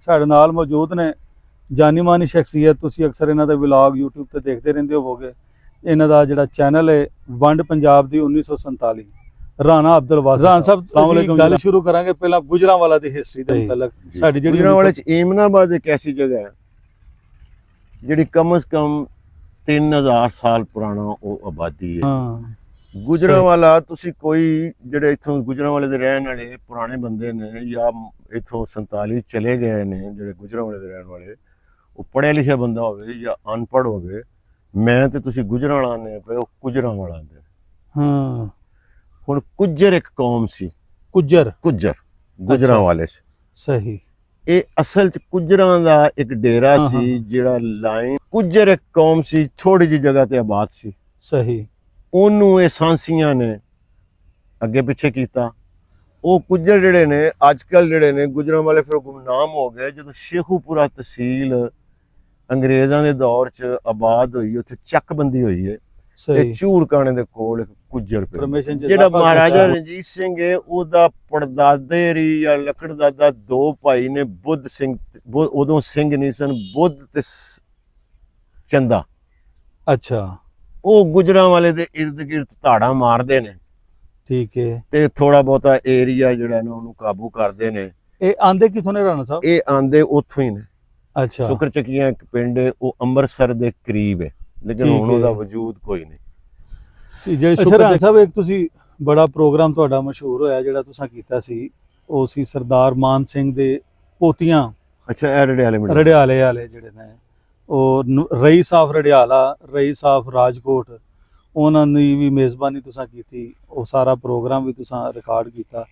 ਸਾਡੇ ਨਾਲ ਮੌਜੂਦ ਨੇ। ਜਾਨੀ ਮਾਨੀ ਸ਼ਖਸੀਅਤ ਤੁਸੀਂ ਅਕਸਰ ਇਹਨਾਂ ਦੇ ਵਲੌਗ YouTube ਤੇ ਦੇਖਦੇ ਰਹਿੰਦੇ ਹੋਵੋਗੇ। ਇਹਨਾਂ ਦਾ ਜਿਹੜਾ ਚੈਨਲ ਹੈ ਵੰਡ ਪੰਜਾਬ ਦੀ 1947 ਰਾਣਾ ਅਬਦੁਲ ਵਾਸੀ ਰਾਣਾ ਸਾਹਿਬ ਅਸਲਾਮ ਅਸੀਂ ਵਾਲੇਕੁਮ ਗੱਲ। ਸ਼ੁਰੂ ਕਰਾਂਗੇ ਪਹਿਲਾਂ ਗੁਜਰਾਂਵਾਲਾ ਦੀ ਹਿਸਟਰੀ ਦੇ ਮੁਤਲਕ। ਸਾਡੀ ਜਿਹੜੀ ਗੁਜਰਾਂ ਵਾਲੇ ਚ ਏਮਨਾਬਾਦ ਇੱਕ ਐਸੀ ਜਗ੍ਹਾ ਹੈ ਜਿਹੜੀ ਕਮ ਸ ਕਮ 3000 ਸਾਲ ਪੁਰਾਣਾ ਉਹ ਆਬਾਦੀ ਹੈ। ਹਾਂ। ਗੁਜਰਾਂਵਾਲਾ ਤੁਸੀਂ ਕੋਈ ਜਿਹੜੇ ਇੱਥੋਂ ਗੁਜਰਾਂਵਾਲੇ ਦੇ ਰਹਿਣ ਵਾਲੇ ਪੁਰਾਣੇ ਬੰਦੇ ਨੇ ਜਾਂ ਇੱਥੋਂ 47 ਚਲੇ ਗਏ ਨੇ ਜਿਹੜੇ ਗੁਜਰਾਂਵਾਲੇ ਦੇ ਰਹਿਣ ਵਾਲੇ ਉਹ ਪੜ੍ਹਿਆ ਲਿਖਿਆ ਬੰਦਾ ਹੋਵੇ ਜਾਂ ਅਨਪੜ੍ਹ ਹੋਵੇ ਮੈਂ ਤੇ ਤੁਸੀਂ ਗੁਜਰਾਂਵਾਲਾ ਨੇ ਪਏ ਉਹ ਗੁਜਰਾਂਵਾਲਾ ਦੇ। ਹਾਂ। ਹੁਣ ਕੁੱਜਰ ਇੱਕ ਕੌਮ ਸੀ। ਕੁਜਰ? ਕੁੱਜਰ ਗੁਜਰਾਂਵਾਲੇ ਚ ਸਹੀ। ਇਹ ਅਸਲ ਚ ਕੁਜਰਾਂ ਦਾ ਇੱਕ ਡੇਰਾ ਸੀ। ਜਿਹੜਾ ਲਾਈਨ ਕੁਜਰ ਇੱਕ ਕੌਮ ਸੀ ਛੋਟੀ ਜਿਹੀ ਜਗ੍ਹਾ ਤੇ ਆਬਾਦ ਸੀ। ਸਹੀ। ਉਹਨੂੰ ਇਹ ਸਾਂਸੀਆਂ ਨੇ ਅੱਗੇ ਪਿੱਛੇ ਕੀਤਾ। ਉਹ ਕੁਜਰ ਜਿਹੜੇ ਨੇ ਅੱਜ ਕੱਲ ਜਿਹੜੇ ਨੇ ਗੁਜਰਾਂ ਵਾਲੇ ਫਿਰ ਗੁਮਨਾਮ ਹੋ ਗਏ। ਜਦੋਂ ਸ਼ੇਖੂਪੁਰਾ ਤਹਿਸੀਲ ਅੰਗਰੇਜ਼ਾਂ ਦੇ ਦੌਰ 'ਚ ਆਬਾਦ ਹੋਈ ਉੱਥੇ ਚੱਕਬੰਦੀ ਹੋਈ ਹੈ ਤੇ ਝੂੜਕਾਣੇ ਦੇ ਕੋਲ ਇੱਕ ਕੁਜਰ ਪਿਆ। ਜਿਹੜਾ ਮਹਾਰਾਜਾ। ਰਣਜੀਤ ਸਿੰਘ ਹੈ ਉਹਦਾ ਪੜਦਾਦੇ ਰੀ ਜਾਂ ਲਕੜਦਾਦਾ ਦੋ ਭਾਈ ਨੇ ਬੁੱਧ ਸਿੰਘ ਉਦੋਂ ਸਿੰਘ ਨਹੀਂ ਸਨ ਬੁੱਧ ਤੇ ਚੰਦਾ। ਅੱਛਾ। ਉਹ ਗੁਜਰਾਂ ਵਾਲੇ ਦੇ ਇਰਦ ਗਿਰਦ ਧਾੜਾ ਮਾਰਦੇ ਨੇ। ਠੀਕ ਹੈ। ਤੇ ਥੋੜਾ ਬਹੁਤਾ ਏਰੀਆ ਜਿਹੜਾ ਨਾ ਉਹਨੂੰ ਕਾਬੂ ਕਰਦੇ ਨੇ। ਇਹ ਆਂਦੇ ਕਿਥੋਂ ਨੇ ਰਾਣਾ ਸਾਹਿਬ? ਇਹ ਆਂਦੇ ਉੱਥੋਂ ਹੀ ਨੇ। ਅੱਛਾ। ਸ਼ੁਕਰ ਚੱਕੀਆਂ ਇੱਕ ਪਿੰਡ ਹੈ, ਉਹ ਅੰਮ੍ਰਿਤਸਰ ਦੇ ਕਰੀਬ ਹੈ ਲੇਕਿਨ ਹੁਣ। ਉਹਦਾ ਵਜੂਦ ਕੋਈ ਨਹੀਂ। ਜਿਹੜੇ ਸ਼ੁਕਰ ਰਾਣਾ ਸਾਹਿਬ ਇੱਕ ਤੁਸੀਂ ਬੜਾ ਪ੍ਰੋਗਰਾਮ ਤੁਹਾਡਾ ਮਸ਼ਹੂਰ ਹੋਇਆ ਜਿਹੜਾ ਤੁਸੀਂ ਕੀਤਾ ਸੀ ਉਹ ਸੀ ਸਰਦਾਰ ਮਾਨ ਸਿੰਘ ਦੇ ਪੋਤੀਆਂ। ਅੱਛਾ ਇਹ ਰੜਿਆਲੇ ਰੜਿਆਲੇ ਵਾਲੇ ਜਿਹੜੇ ਨੇ ਉਹ ਨੂੰ- ਰਈਸ ਆਫ ਰੜਿਆਲਾ ਰਈਸ ਆਫ ਰਾਜਕੋਟ ਉਹਨਾਂ ਦੀ ਵੀ ਮੇਜ਼ਬਾਨੀ ਤੁਸੀਂ ਕੀਤੀ ਉਹ ਸਾਰਾ ਪ੍ਰੋਗਰਾਮ ਵੀ ਤੁਸੀਂ ਰਿਕਾਰਡ ਕੀਤਾ।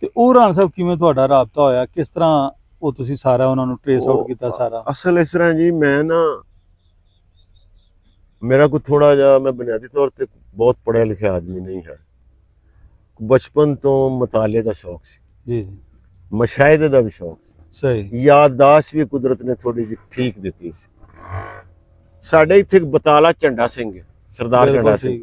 ਤੇ ਉਹ ਰਾਣ ਸਾਹਿਬ ਕਿਵੇਂ ਤੁਹਾਡਾ ਰਾਬਤਾ ਹੋਇਆ? ਕਿਸ ਤਰ੍ਹਾਂ ਉਹ ਤੁਸੀਂ ਸਾਰਾ ਉਹਨਾਂ ਨੂੰ ਟ੍ਰੇਸ ਆਊਟ ਕੀਤਾ ਸਾਰਾ? ਅਸਲ ਇਸ ਤਰ੍ਹਾਂ ਜੀ ਮੈਂ ਨਾ ਮੇਰਾ ਕੋਈ ਥੋੜਾ ਜਿਹਾ ਮੈਂ ਬੁਨਿਆਦੀ ਤੌਰ ਤੇ ਬਹੁਤ ਪੜ੍ਹਿਆ ਲਿਖਿਆ ਆਦਮੀ ਨਹੀਂ ਹੈ। ਬਚਪਨ ਤੋਂ ਮਤਾਲੇ ਦਾ ਸ਼ੌਕ ਸੀ। ਜੀ। ਜੀ ਮਸ਼ਾਹਿਦੇ ਦਾ ਵੀ ਸ਼ੌਕ ਸੀ। ਸਹੀ। ਯਾਦਦਾਸ਼ਤ ਵੀ ਕੁਦਰਤ ਨੇ ਥੋੜੀ ਜਿਹੀ ਠੀਕ ਦਿੱਤੀ ਸੀ। ਸਾਡੇ ਇੱਥੇ ਇੱਕ ਬਤਾਲਾ ਝੰਡਾ ਸਿੰਘ ਹੈ। ਸਰਦਾਰ ਝੰਡਾ ਸਿੰਘ।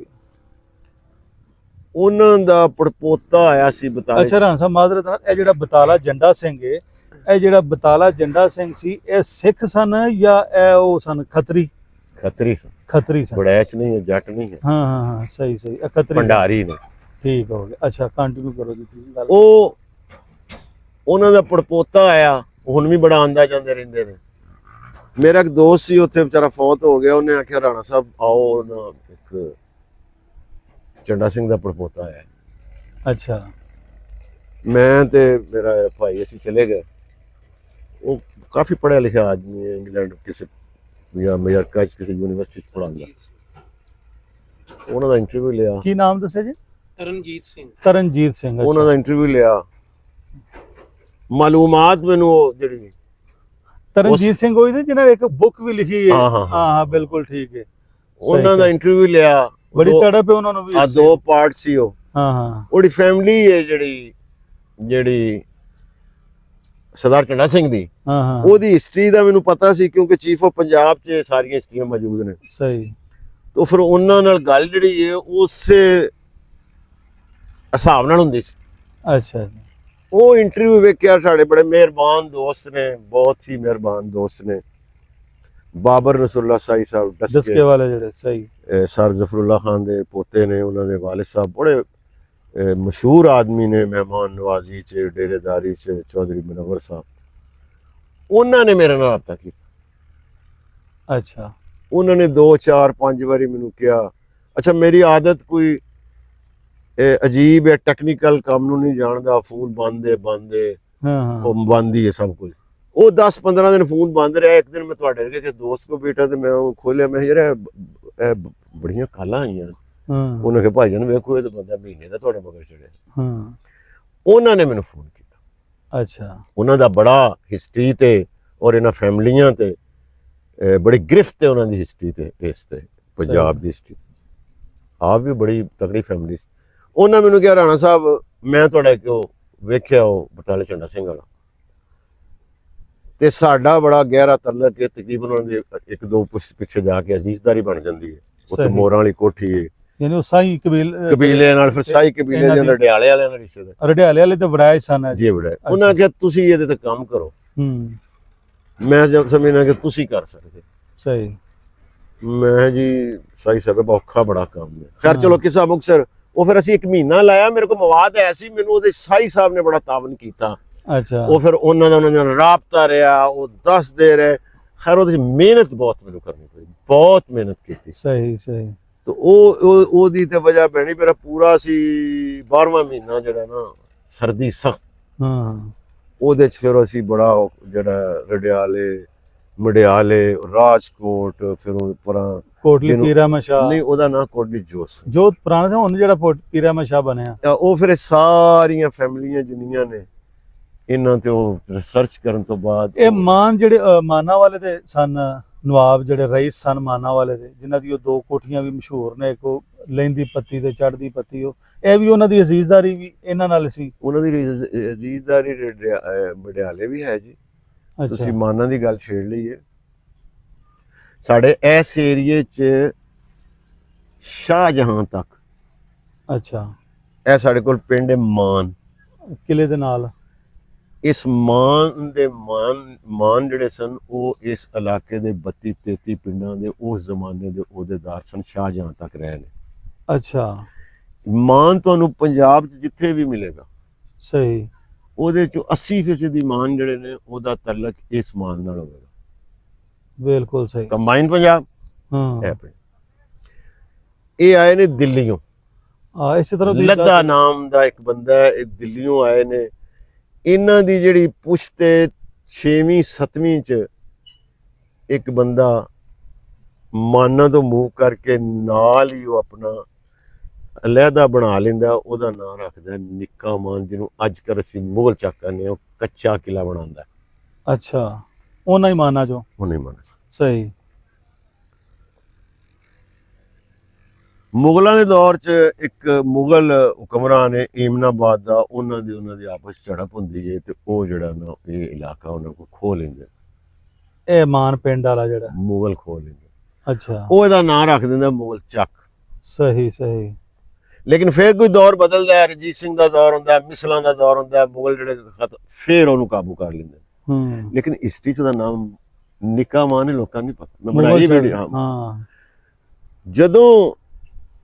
ਉਹਨਾਂ ਦਾ ਪੜਪੋਤਾ ਆਇਆ ਸੀ ਬਤਾਲੇ। ਅੱਛਾ ਰਾਣਾ ਸਾਹਿਬ ਮਾਜ਼ਰਤ ਨਾਲ ਇਹ ਜਿਹੜਾ ਬਤਾਲਾ ਜੰਡਾ ਸਿੰਘ ਇਹ ਜਿਹੜਾ ਬਤਾਲਾ ਜੰਡਾ ਸਿੰਘ ਸੀ ਇਹ ਸਿੱਖ ਸਨ ਜਾਂ ਇਹ ਉਹ ਸਨ ਖੱਤਰੀ? ਖੱਤਰੀ ਸੀ ਖੱਤਰੀ ਸਨ। ਬੜੈਚ ਨਹੀਂ ਹੈ ਜੱਟ ਨਹੀਂ ਹੈ। ਹਾਂ ਹਾਂ ਹਾਂ ਸਹੀ ਸਹੀ ਇਹ ਖੱਤਰੀ ਸਨ। ਭੰਡਾਰੀ ਨੇ। ਠੀਕ ਹੋ ਗਿਆ। ਅੱਛਾ ਕੰਟੀਨਿਊ ਕਰੋ ਜੀ ਤੁਸੀਂ ਗੱਲ। ਉਹ ਉਹਨਾਂ ਦਾ ਪੜਪੋਤਾ ਆਇਆ ਹੁਣ ਵੀ ਬੜਾ ਆਂਦਾ ਜਾਂਦੇ ਰਹਿੰਦੇ ਨੇ। ਮੇਰਾ ਇੱਕ ਦੋਸਤ ਸੀ ਉੱਥੇ ਵਿਚਾਰਾ ਫੌਤ ਹੋ ਗਿਆ ਉਹਨੇ ਆਖਿਆ ਰਾਣਾ ਸਾਹਿਬ ਆਓ ਨਾ ਇੱਕ ਚੰਡਾ ਸਿੰਘ ਦਾ ਪੜਪੋਤਾ ਆਇਆ ਅੱਛਾ। ਮੈਂ ਤੇ ਮੇਰਾ ਭਾਈ ਅਸੀਂ ਚਲੇ ਗਏ। ਉਹ ਕਾਫੀ ਪੜ੍ਹਿਆ ਲਿਖਿਆ ਆਦਮੀ ਹੈ ਇੰਗਲੈਂਡ ਕਿਸੇ ਜਾਂ ਅਮਰੀਕਾ ਚ ਕਿਸੇ ਯੂਨੀਵਰਸਿਟੀ ਚ ਪੜ੍ਹਾਉਂਦਾ। ਉਹਨਾਂ ਦਾ ਇੰਟਰਵਿਊ ਲਿਆ। ਕੀ ਨਾਮ ਦੱਸਿਆ ਜੀ? ਤਰਨਜੀਤ ਸਿੰਘ। ਤਰਨਜੀਤ ਸਿੰਘ। ਉਹਨਾਂ ਦਾ ਇੰਟਰਵਿਊ ਲਿਆ। ਮਾਲੂਮਾਤ ਮੈਨੂੰ ਉਹ ਜਿਹੜੀ ਤਰਨਜੀਤ ਸਿੰਘ ਹੋਈ ਜਿਹਨਾਂ ਨੇ ਇੱਕ ਬੁੱਕ ਵੀ ਲਿਖੀ ਹੈ। ਹਾਂ, ਹਾਂ, ਬਿਲਕੁਲ ਠੀਕ ਹੈ। ਉਹਨਾਂ ਦਾ। ਇੰਟਰਵਿਊ ਲਿਆ। ਬੜੀ ਤੜਪ ਹੈ ਉਹਨਾਂ ਨੂੰ ਵੀ ਆ ਦੋ ਪਾਰਟ ਸੀ ਉਹ। ਹਾਂ ਹਾਂ। ਉਹਦੀ ਫੈਮਿਲੀ ਹੈ ਜਿਹੜੀ ਜਿਹੜੀ ਸਰਦਾਰ ਚੰਡਾ ਸਿੰਘ ਦੀ। ਹਾਂ ਹਾਂ। ਉਹਦੀ ਹਿਸਟਰੀ ਦਾ ਮੈਨੂੰ ਪਤਾ ਸੀ ਕਿਉਂਕਿ ਚੀਫ ਆਫ ਪੰਜਾਬ 'ਚ ਸਾਰੀਆਂ ਹਿਸਟਰੀਆਂ ਮੌਜੂਦ ਨੇ। ਸਹੀ। ਤਾਂ ਫਿਰ ਉਹਨਾਂ ਨਾਲ ਗੱਲ ਜਿਹੜੀ ਹੈ ਉਸੇ ਹਿਸਾਬ ਨਾਲ ਹੁੰਦੀ ਸੀ। ਅੱਛਾ ਉਹ ਇੰਟਰਵਿਊ ਵੇਖਿਆ ਸਾਡੇ ਬੜੇ ਮਿਹਰਬਾਨ ਦੋਸਤ ਨੇ ਬਹੁਤ ਹੀ ਮਿਹਰਬਾਨ ਦੋਸਤ ਨੇ। ਬਾਬਰ ਨਸਰੁੱਲਾ ਸਾਈ ਸਾਹਿਬ ਦਸਕੇ ਵਾਲੇ ਜਿਹੜੇ ਸਹੀ। ਸਰ ਜ਼ਫਰੁੱਲਾ ਖਾਨ ਦੇ ਪੋਤੇ ਨੇ ਉਹਨਾਂ ਦੇ ਵਾਲਿਦ ਸਾਹਿਬ ਬੜੇ ਮਸ਼ਹੂਰ ਆਦਮੀ ਨੇ ਮਹਿਮਾਨ ਨਵਾਜ਼ੀ ਚ ਡੇਰੇਦਾਰੀ ਚ ਚੌਧਰੀ ਮਨਵਰ ਸਾਹਿਬ। ਉਹਨਾਂ ਨੇ ਮੇਰੇ ਨਾਲ ਰਾਬਤਾ ਕੀਤਾ। ਅੱਛਾ। ਉਹਨਾਂ ਨੇ 2 4 5 ਵਾਰੀ ਮੈਨੂੰ ਕਿਹਾ ਅੱਛਾ ਮੇਰੀ ਆਦਤ ਕੋਈ ਅਜੀਬ ਹੈ ਟੈਕਨੀਕਲ ਕੰਮ ਨੂੰ ਨਹੀਂ ਜਾਣਦਾ ਫੋਨ ਬੰਦ ਬੰਦ ਹੈ। ਹਾਂ ਉਹ ਬੰਦ ਹੀ ਹੈ ਸਭ ਕੁਝ ਉਹ 10 15 ਦਿਨ ਫੋਨ ਬੰਦ ਰਿਹਾ ਇੱਕ ਦਿਨ ਮੈਂ ਤੁਹਾਡੇ ਵਰਗੇ ਕਿਸੇ ਦੋਸਤ ਕੋ ਬੈਠਾ ਤੇ ਮੈਂ ਉਹ ਖੋਲਿਆ ਮੈਂ ਯਾਰ ਇਹ- ਬੜੀਆਂ ਕਾਲਾਂ ਆਈਆਂ। ਹਾਂ। ਉਹਨੇ ਕਿਹਾ ਭਾਈ ਜਾਨ ਵੇਖੋ ਇਹ ਤਾਂ ਬੰਦਾ ਮਹੀਨੇ ਦਾ ਤੁਹਾਡੇ ਮਗਰ ਚੜਿਆ ਹਾਂ। ਉਹਨਾਂ ਨੇ ਮੈਨੂੰ ਫੋਨ ਕੀਤਾ। ਅੱਛਾ। ਉਹਨਾਂ ਦਾ ਬੜਾ ਹਿਸਟਰੀ ਤੇ ਔਰ ਇਹਨਾਂ ਫੈਮਲੀਆਂ ਤੇ ਬੜੀ ਗ੍ਰਿਫਤ ਹੈ ਉਹਨਾਂ ਦੀ ਹਿਸਟਰੀ ਤੇ ਇਸ ਤੇ ਪੰਜਾਬ ਦੀ ਹਿਸਟਰੀ ਆਪ ਵੀ ਬੜੀ ਤਕੜੀ ਫੈਮਿਲੀ ਸੀ ਉਹਨਾਂ ਮੈਨੂੰ ਕਿਹਾ ਰਾਣਾ ਸਾਹਿਬ ਮੈਂ ਤੁਹਾਡਾ ਕਿਉਂ ਵੇਖਿਆ ਉਹ ਬਟਾਲੇ ਝੰਡਾ ਸਿੰਘ ਵਾਲਾ। ਤੇ ਸਾਡਾ ਬੜਾ ਗਹਿਰਾ ਤਲਕ ਹੈ ਤਕਰੀਬਨ ਉਹਨਾਂ ਦੇ ਇੱਕ ਦੋ ਪਿੱਛੇ ਜਾ ਕੇ ਅਜ਼ੀਜ਼ਦਾਰੀ ਬਣ ਜਾਂਦੀ ਹੈ। ਉੱਥੇ। ਮੋਰਾਂ ਵਾਲੀ ਕੋਠੀ ਹੈ। ਯਾਨੀ ਉਹ ਸਾਈ ਕਬੀਲ ਕਬੀਲੇ ਨਾਲ ਫਿਰ ਸਾਈ ਕਬੀਲੇ ਦੇ ਰੜਿਆਲੇ ਵਾਲਿਆਂ ਨਾਲ ਰਿਸ਼ਤੇ ਰੜਿਆਲੇ ਵਾਲੇ ਤੇ ਵੜਾਏ ਸਨ ਜੀ ਬੜਾ ਉਹਨਾਂ ਕਿਹਾ ਤੁਸੀਂ ਇਹਦੇ ਤੇ ਕੰਮ ਕਰੋ। ਹੂੰ। ਮੈਂ ਜਦ ਸਮਝਣਾ ਕਿ ਤੁਸੀਂ ਕਰ ਸਕਦੇ ਸਹੀ। ਮੈਂ ਜੀ ਸਾਈ ਸਾਹਿਬ ਔਖਾ ਬੜਾ ਕੰਮ ਹੈ। ਖੈਰ। ਚਲੋ ਕਿਸਾ ਮੁਕਸਰ ਉਹ ਫਿਰ ਅਸੀਂ ਇੱਕ ਮਹੀਨਾ ਲਾਇਆ ਮੇਰੇ ਕੋਲ ਮਵਾਦ ਐ ਸੀ ਮੈਨੂੰ ਉਹਦੇ ਸਾਈ ਸਾਹਿਬ ਨੇ ਬੜਾ ਤਾਵਨ ਕੀਤਾ। ਅੱਛਾ। ਉਹ ਫਿਰ ਉਹਨਾਂ ਦਾ ਉਹਨਾਂ ਨਾਲ ਰਾਬਤਾ ਰਿਹਾ ਉਹ ਦੱਸਦੇ ਰਹੇ। ਖੈਰ ਉਹਦੇ ਮਿਹਨਤ ਬਹੁਤ ਮੈਨੂੰ ਕਰਨੀ ਪਈ ਬਹੁਤ ਮਿਹਨਤ ਕੀਤੀ। ਸਹੀ ਸਹੀ। ਤੇ ਉਹ ਉਹ- ਉਹਦੀ ਤੇ ਵਜ੍ਹਾ ਬਣੀ ਮੇਰਾ ਪੂਰਾ ਸੀ 12ਵਾਂ ਮਹੀਨਾ ਜਿਹੜਾ ਨਾ ਸਰਦੀ ਸਖਤ। ਹਾਂ। ਉਹਦੇ 'ਚ ਫਿਰ ਅਸੀਂ ਬੜਾ ਜਿਹੜਾ ਰੜਿਆਲੇ ਮੜਿਆਲੇ ਰਾਜਕੋਟ ਫਿਰ ਉਹ ਪਰਾਂ ਕੋਟਲੀ ਜਿਹਨੂੰ- ਪੀਰਾ ਮਸ਼ਾ। ਨਹੀਂ ਉਹਦਾ ਨਾਂ ਕੋਟਲੀ ਜੋਸ। ਜੋ ਪੁਰਾਣਾ ਸੀ ਹੁਣ ਜਿਹੜਾ ਪੋਟ- ਪੀਰਾ ਮਸ਼ਾ ਬਣਿਆ। ਤਾਂ ਉਹ ਫਿਰ ਇਹ ਸਾਰੀਆਂ ਫੈਮਲੀਆਂ ਜਿੰਨੀਆਂ ਨੇ ਇਹਨਾਂ ਤੇ ਉਹ ਰਿਸਰਚ ਕਰਨ ਤੋਂ ਬਾਅਦ ਇਹ ਮਾਨ ਜਿਹੜੇ ਅ, ਮਾਨਾ ਵਾਲੇ ਦੇ ਸਨ ਨਵਾਬ ਜਿਹੜੇ ਰਈਸ ਸਨ ਮਾਨਾ ਵਾਲੇ ਦੇ ਜਿਨ੍ਹਾਂ ਦੀ ਉਹ ਦੋ ਕੋਠੀਆਂ ਵੀ ਮਸ਼ਹੂਰ ਨੇ ਇੱਕ ਉਹ ਲੈਂਦੀ ਪੱਤੀ ਤੇ ਚੜ੍ਹਦੀ ਪੱਤੀ ਉਹ ਇਹ ਵੀ ਉਹਨਾਂ ਦੀ ਅਜ਼ੀਜ਼ਦਾਰੀ ਵੀ ਇਹਨਾਂ ਨਾਲ ਸੀ। ਉਹਨਾਂ ਦੀ ਅਜ਼ੀਜ਼ਦਾਰੀ ਮੜਿਆਲੇ ਵੀ ਹੈ ਜੀ। ਤੁਸੀਂ ਮਾਨਾਂ ਦੀ ਗੱਲ ਛੇੜ ਲਈ ਹੈ। ਸਾਡੇ ਇਸ ਏਰੀਏ 'ਚ ਸ਼ਾਹਜਹਾਂ ਤੱਕ। ਅੱਛਾ। ਇਹ ਸਾਡੇ ਕੋਲ ਪਿੰਡ ਹੈ ਮਾਨ। ਕਿਲੇ ਦੇ ਨਾਲ? ਇਸ ਮਾਨ ਦੇ ਮਾਨ ਮਾਨ ਜਿਹੜੇ ਸਨ ਉਹ ਇਸ ਇਲਾਕੇ ਦੇ 32 33 ਪਿੰਡਾਂ ਦੇ ਉਸ ਜ਼ਮਾਨੇ ਦੇ ਅਹੁਦੇਦਾਰ ਸਨ ਸ਼ਾਹਜਹਾਂ ਤੱਕ ਰਹੇ ਨੇ ਅੱਛਾ। ਮਾਨ ਤੁਹਾਨੂੰ ਪੰਜਾਬ 'ਚ ਜਿੱਥੇ ਵੀ ਮਿਲੇਗਾ। ਸਹੀ। ਉਹਦੇ 'ਚੋਂ 80% ਦੀ ਮਾਨ ਜਿਹੜੇ ਨੇ ਉਹਦਾ ਤਾਲੁਕ ਇਸ ਮਾਨ ਨਾਲ ਹੋਵੇਗਾ। ਬਿਲਕੁਲ ਸਹੀ। ਕੰਬਾਈਨ ਪੰਜਾਬ ਹਾਂ। ਇਹ ਆਏ ਨੇ ਦਿੱਲੀੋਂ ਆ ਇਸੇ ਤਰ੍ਹਾਂ ਲੱਦਾ ਨਾਮ ਦਾ ਇੱਕ ਬੰਦਾ ਹੈ ਇਹ ਦਿੱਲੀੋਂ ਆਏ ਨੇ। ਇਹਨਾਂ ਦੀ ਜਿਹੜੀ ਪੁਸ਼ਤੇ 6ਵੀਂ 7ਵੀਂ ਚ ਇੱਕ ਬੰਦਾ ਮਾਨਾਂ ਤੋਂ ਮੂਵ ਕਰਕੇ ਨਾਲ ਹੀ ਉਹ ਆਪਣਾ ਅਲੱਗਾ ਬਣਾ ਲੈਂਦਾ ਉਹਦਾ ਨਾਮ ਰੱਖਦਾ ਨਿੱਕਾ ਮਾਨ ਜਿਹਨੂੰ ਅੱਜ ਕੱਲ੍ਹ ਅਸੀਂ ਮੁਗਲ ਚੱਕ ਕਹਿੰਦੇ ਹਾਂ, ਉਹ ਕੱਚਾ ਕਿਲਾ ਬਣਾਉਂਦਾ। ਅੱਛਾ ਉਹਨਾਂ ਹੀ ਮਾਨਾ ਚੋਂ? ਉਹ ਨਹੀਂ ਮੰਨ ਸਹੀ। ਮੁਗਲਾਂ ਦੇ ਦੌਰ 'ਚ ਇੱਕ ਮੁਗਲ ਹੁਕਮਰਾਨ ਹੈ ਈਮਨਾਬਾਦ ਦਾ ਉਹਨਾਂ ਦੀ ਉਹਨਾਂ ਦੀ ਆਪਸ ਝੜਪ ਹੁੰਦੀ ਹੈ ਤੇ ਉਹ ਜਿਹੜਾ ਨਾ ਇਹ ਇਲਾਕਾ ਉਹਨਾਂ ਕੋਲ ਖੋਹ ਲੈਂਦੇ। ਇਹ ਮਾਨ ਪਿੰਡ ਵਾਲਾ ਜਿਹੜਾ? ਮੁਗਲ ਖੋਹ ਲੈਂਦੇ। ਅੱਛਾ। ਉਹ ਇਹਦਾ ਨਾਂ ਰੱਖ ਦਿੰਦਾ ਮੁਗਲ ਚੱਕ। ਸਹੀ ਸਹੀ। ਲੇਕਿਨ ਫਿਰ ਕੋਈ ਦੌਰ ਬਦਲਦਾ ਹੈ ਰਜੀਤ ਸਿੰਘ ਦਾ ਦੌਰ ਹੁੰਦਾ ਹੈ ਮਿਸਲਾਂ ਦਾ ਦੌਰ ਹੁੰਦਾ ਹੈ ਮੁਗਲ ਜਿਹੜੇ ਫਿਰ ਉਹਨੂੰ ਕਾਬੂ ਕਰ ਲੈਂਦੇ ਹੂੰ। ਲੇਕਿਨ ਹਿਸਟਰੀ 'ਚ ਉਹਦਾ ਨਾਮ ਨਿੱਕਾ ਮਾਨ ਹੈ ਲੋਕਾਂ ਨੂੰ ਪਤਾ ਮੈਂ ਬਣਾਈ ਵੀਡੀਓ ਹਾਂ। ਜਦੋਂ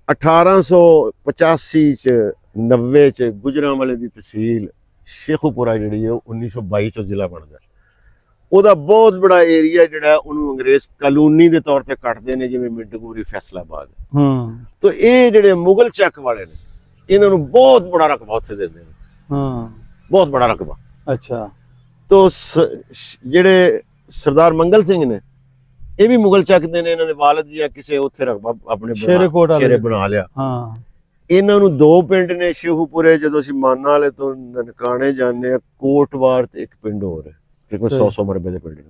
1885 ਚ 90 ਚ ਗੁਜਰਾਂਵਾਲੇ ਦੀ ਤਹਿਸੀਲ ਸ਼ੇਖੂਪੁਰਾ ਜਿਹੜੀ ਹੈ ਉਹ 1922 ਚ ਜ਼ਿਲ੍ਹਾ ਬਣਦਾ। ਉਹਦਾ ਬਹੁਤ ਬੜਾ ਏਰੀਆ ਜਿਹੜਾ ਉਹਨੂੰ ਅੰਗਰੇਜ਼ ਕਲੋਨੀ ਦੇ ਤੌਰ ਤੇ ਕੱਟਦੇ ਨੇ ਜਿਵੇਂ ਮਿੰਟਗੂਰੀ ਫੈਸਲਾਬਾਦ। ਹਾਂ। ਤੋ ਇਹ ਜਿਹੜੇ ਮੁਗਲ ਚੱਕ ਵਾਲੇ ਨੇ ਇਹਨਾਂ ਨੂੰ ਬਹੁਤ ਬੜਾ ਰਕਬਾ ਉੱਥੇ ਦਿੰਦੇ ਨੇ। ਹਾਂ। ਬਹੁਤ ਬੜਾ ਰਕਬਾ। ਅੱਛਾ। ਤੋ ਜਿਹੜੇ ਸਰਦਾਰ ਮੰਗਲ ਸਿੰਘ ਨੇ ਇਹ ਵੀ ਮੁਗਲ ਚੱਕ ਦੇ ਨੇ ਇਹਨਾਂ ਦੇ ਵਾਲਦ ਜਾਂ ਕਿਸੇ ਉੱਥੇ ਰਕਬਾ ਆਪਣੇ ਬਣਾ- ਸ਼ੇਰੇਕੋਟ ਵਾਲੇ। ਸ਼ੇਰੇ ਬਣਾ ਲਿਆ। ਹਾਂ। ਇਹਨਾਂ ਨੂੰ ਦੋ ਪਿੰਡ ਨੇ ਸ਼ਿਹੂਪੁਰੇ ਜਦੋਂ ਅਸੀਂ ਮਾਨਾ ਵਾਲੇ ਤੋਂ ਨਨਕਾਣੇ ਜਾਂਦੇ ਆ ਕੋਟਵਾਰ ਤੇ ਇੱਕ ਪਿੰਡ ਹੋਰ ਹੈ। ਤੇ ਕੋਈ ਸਹੀ। 100 100 ਮਰਬੇ ਦੇ ਨੇ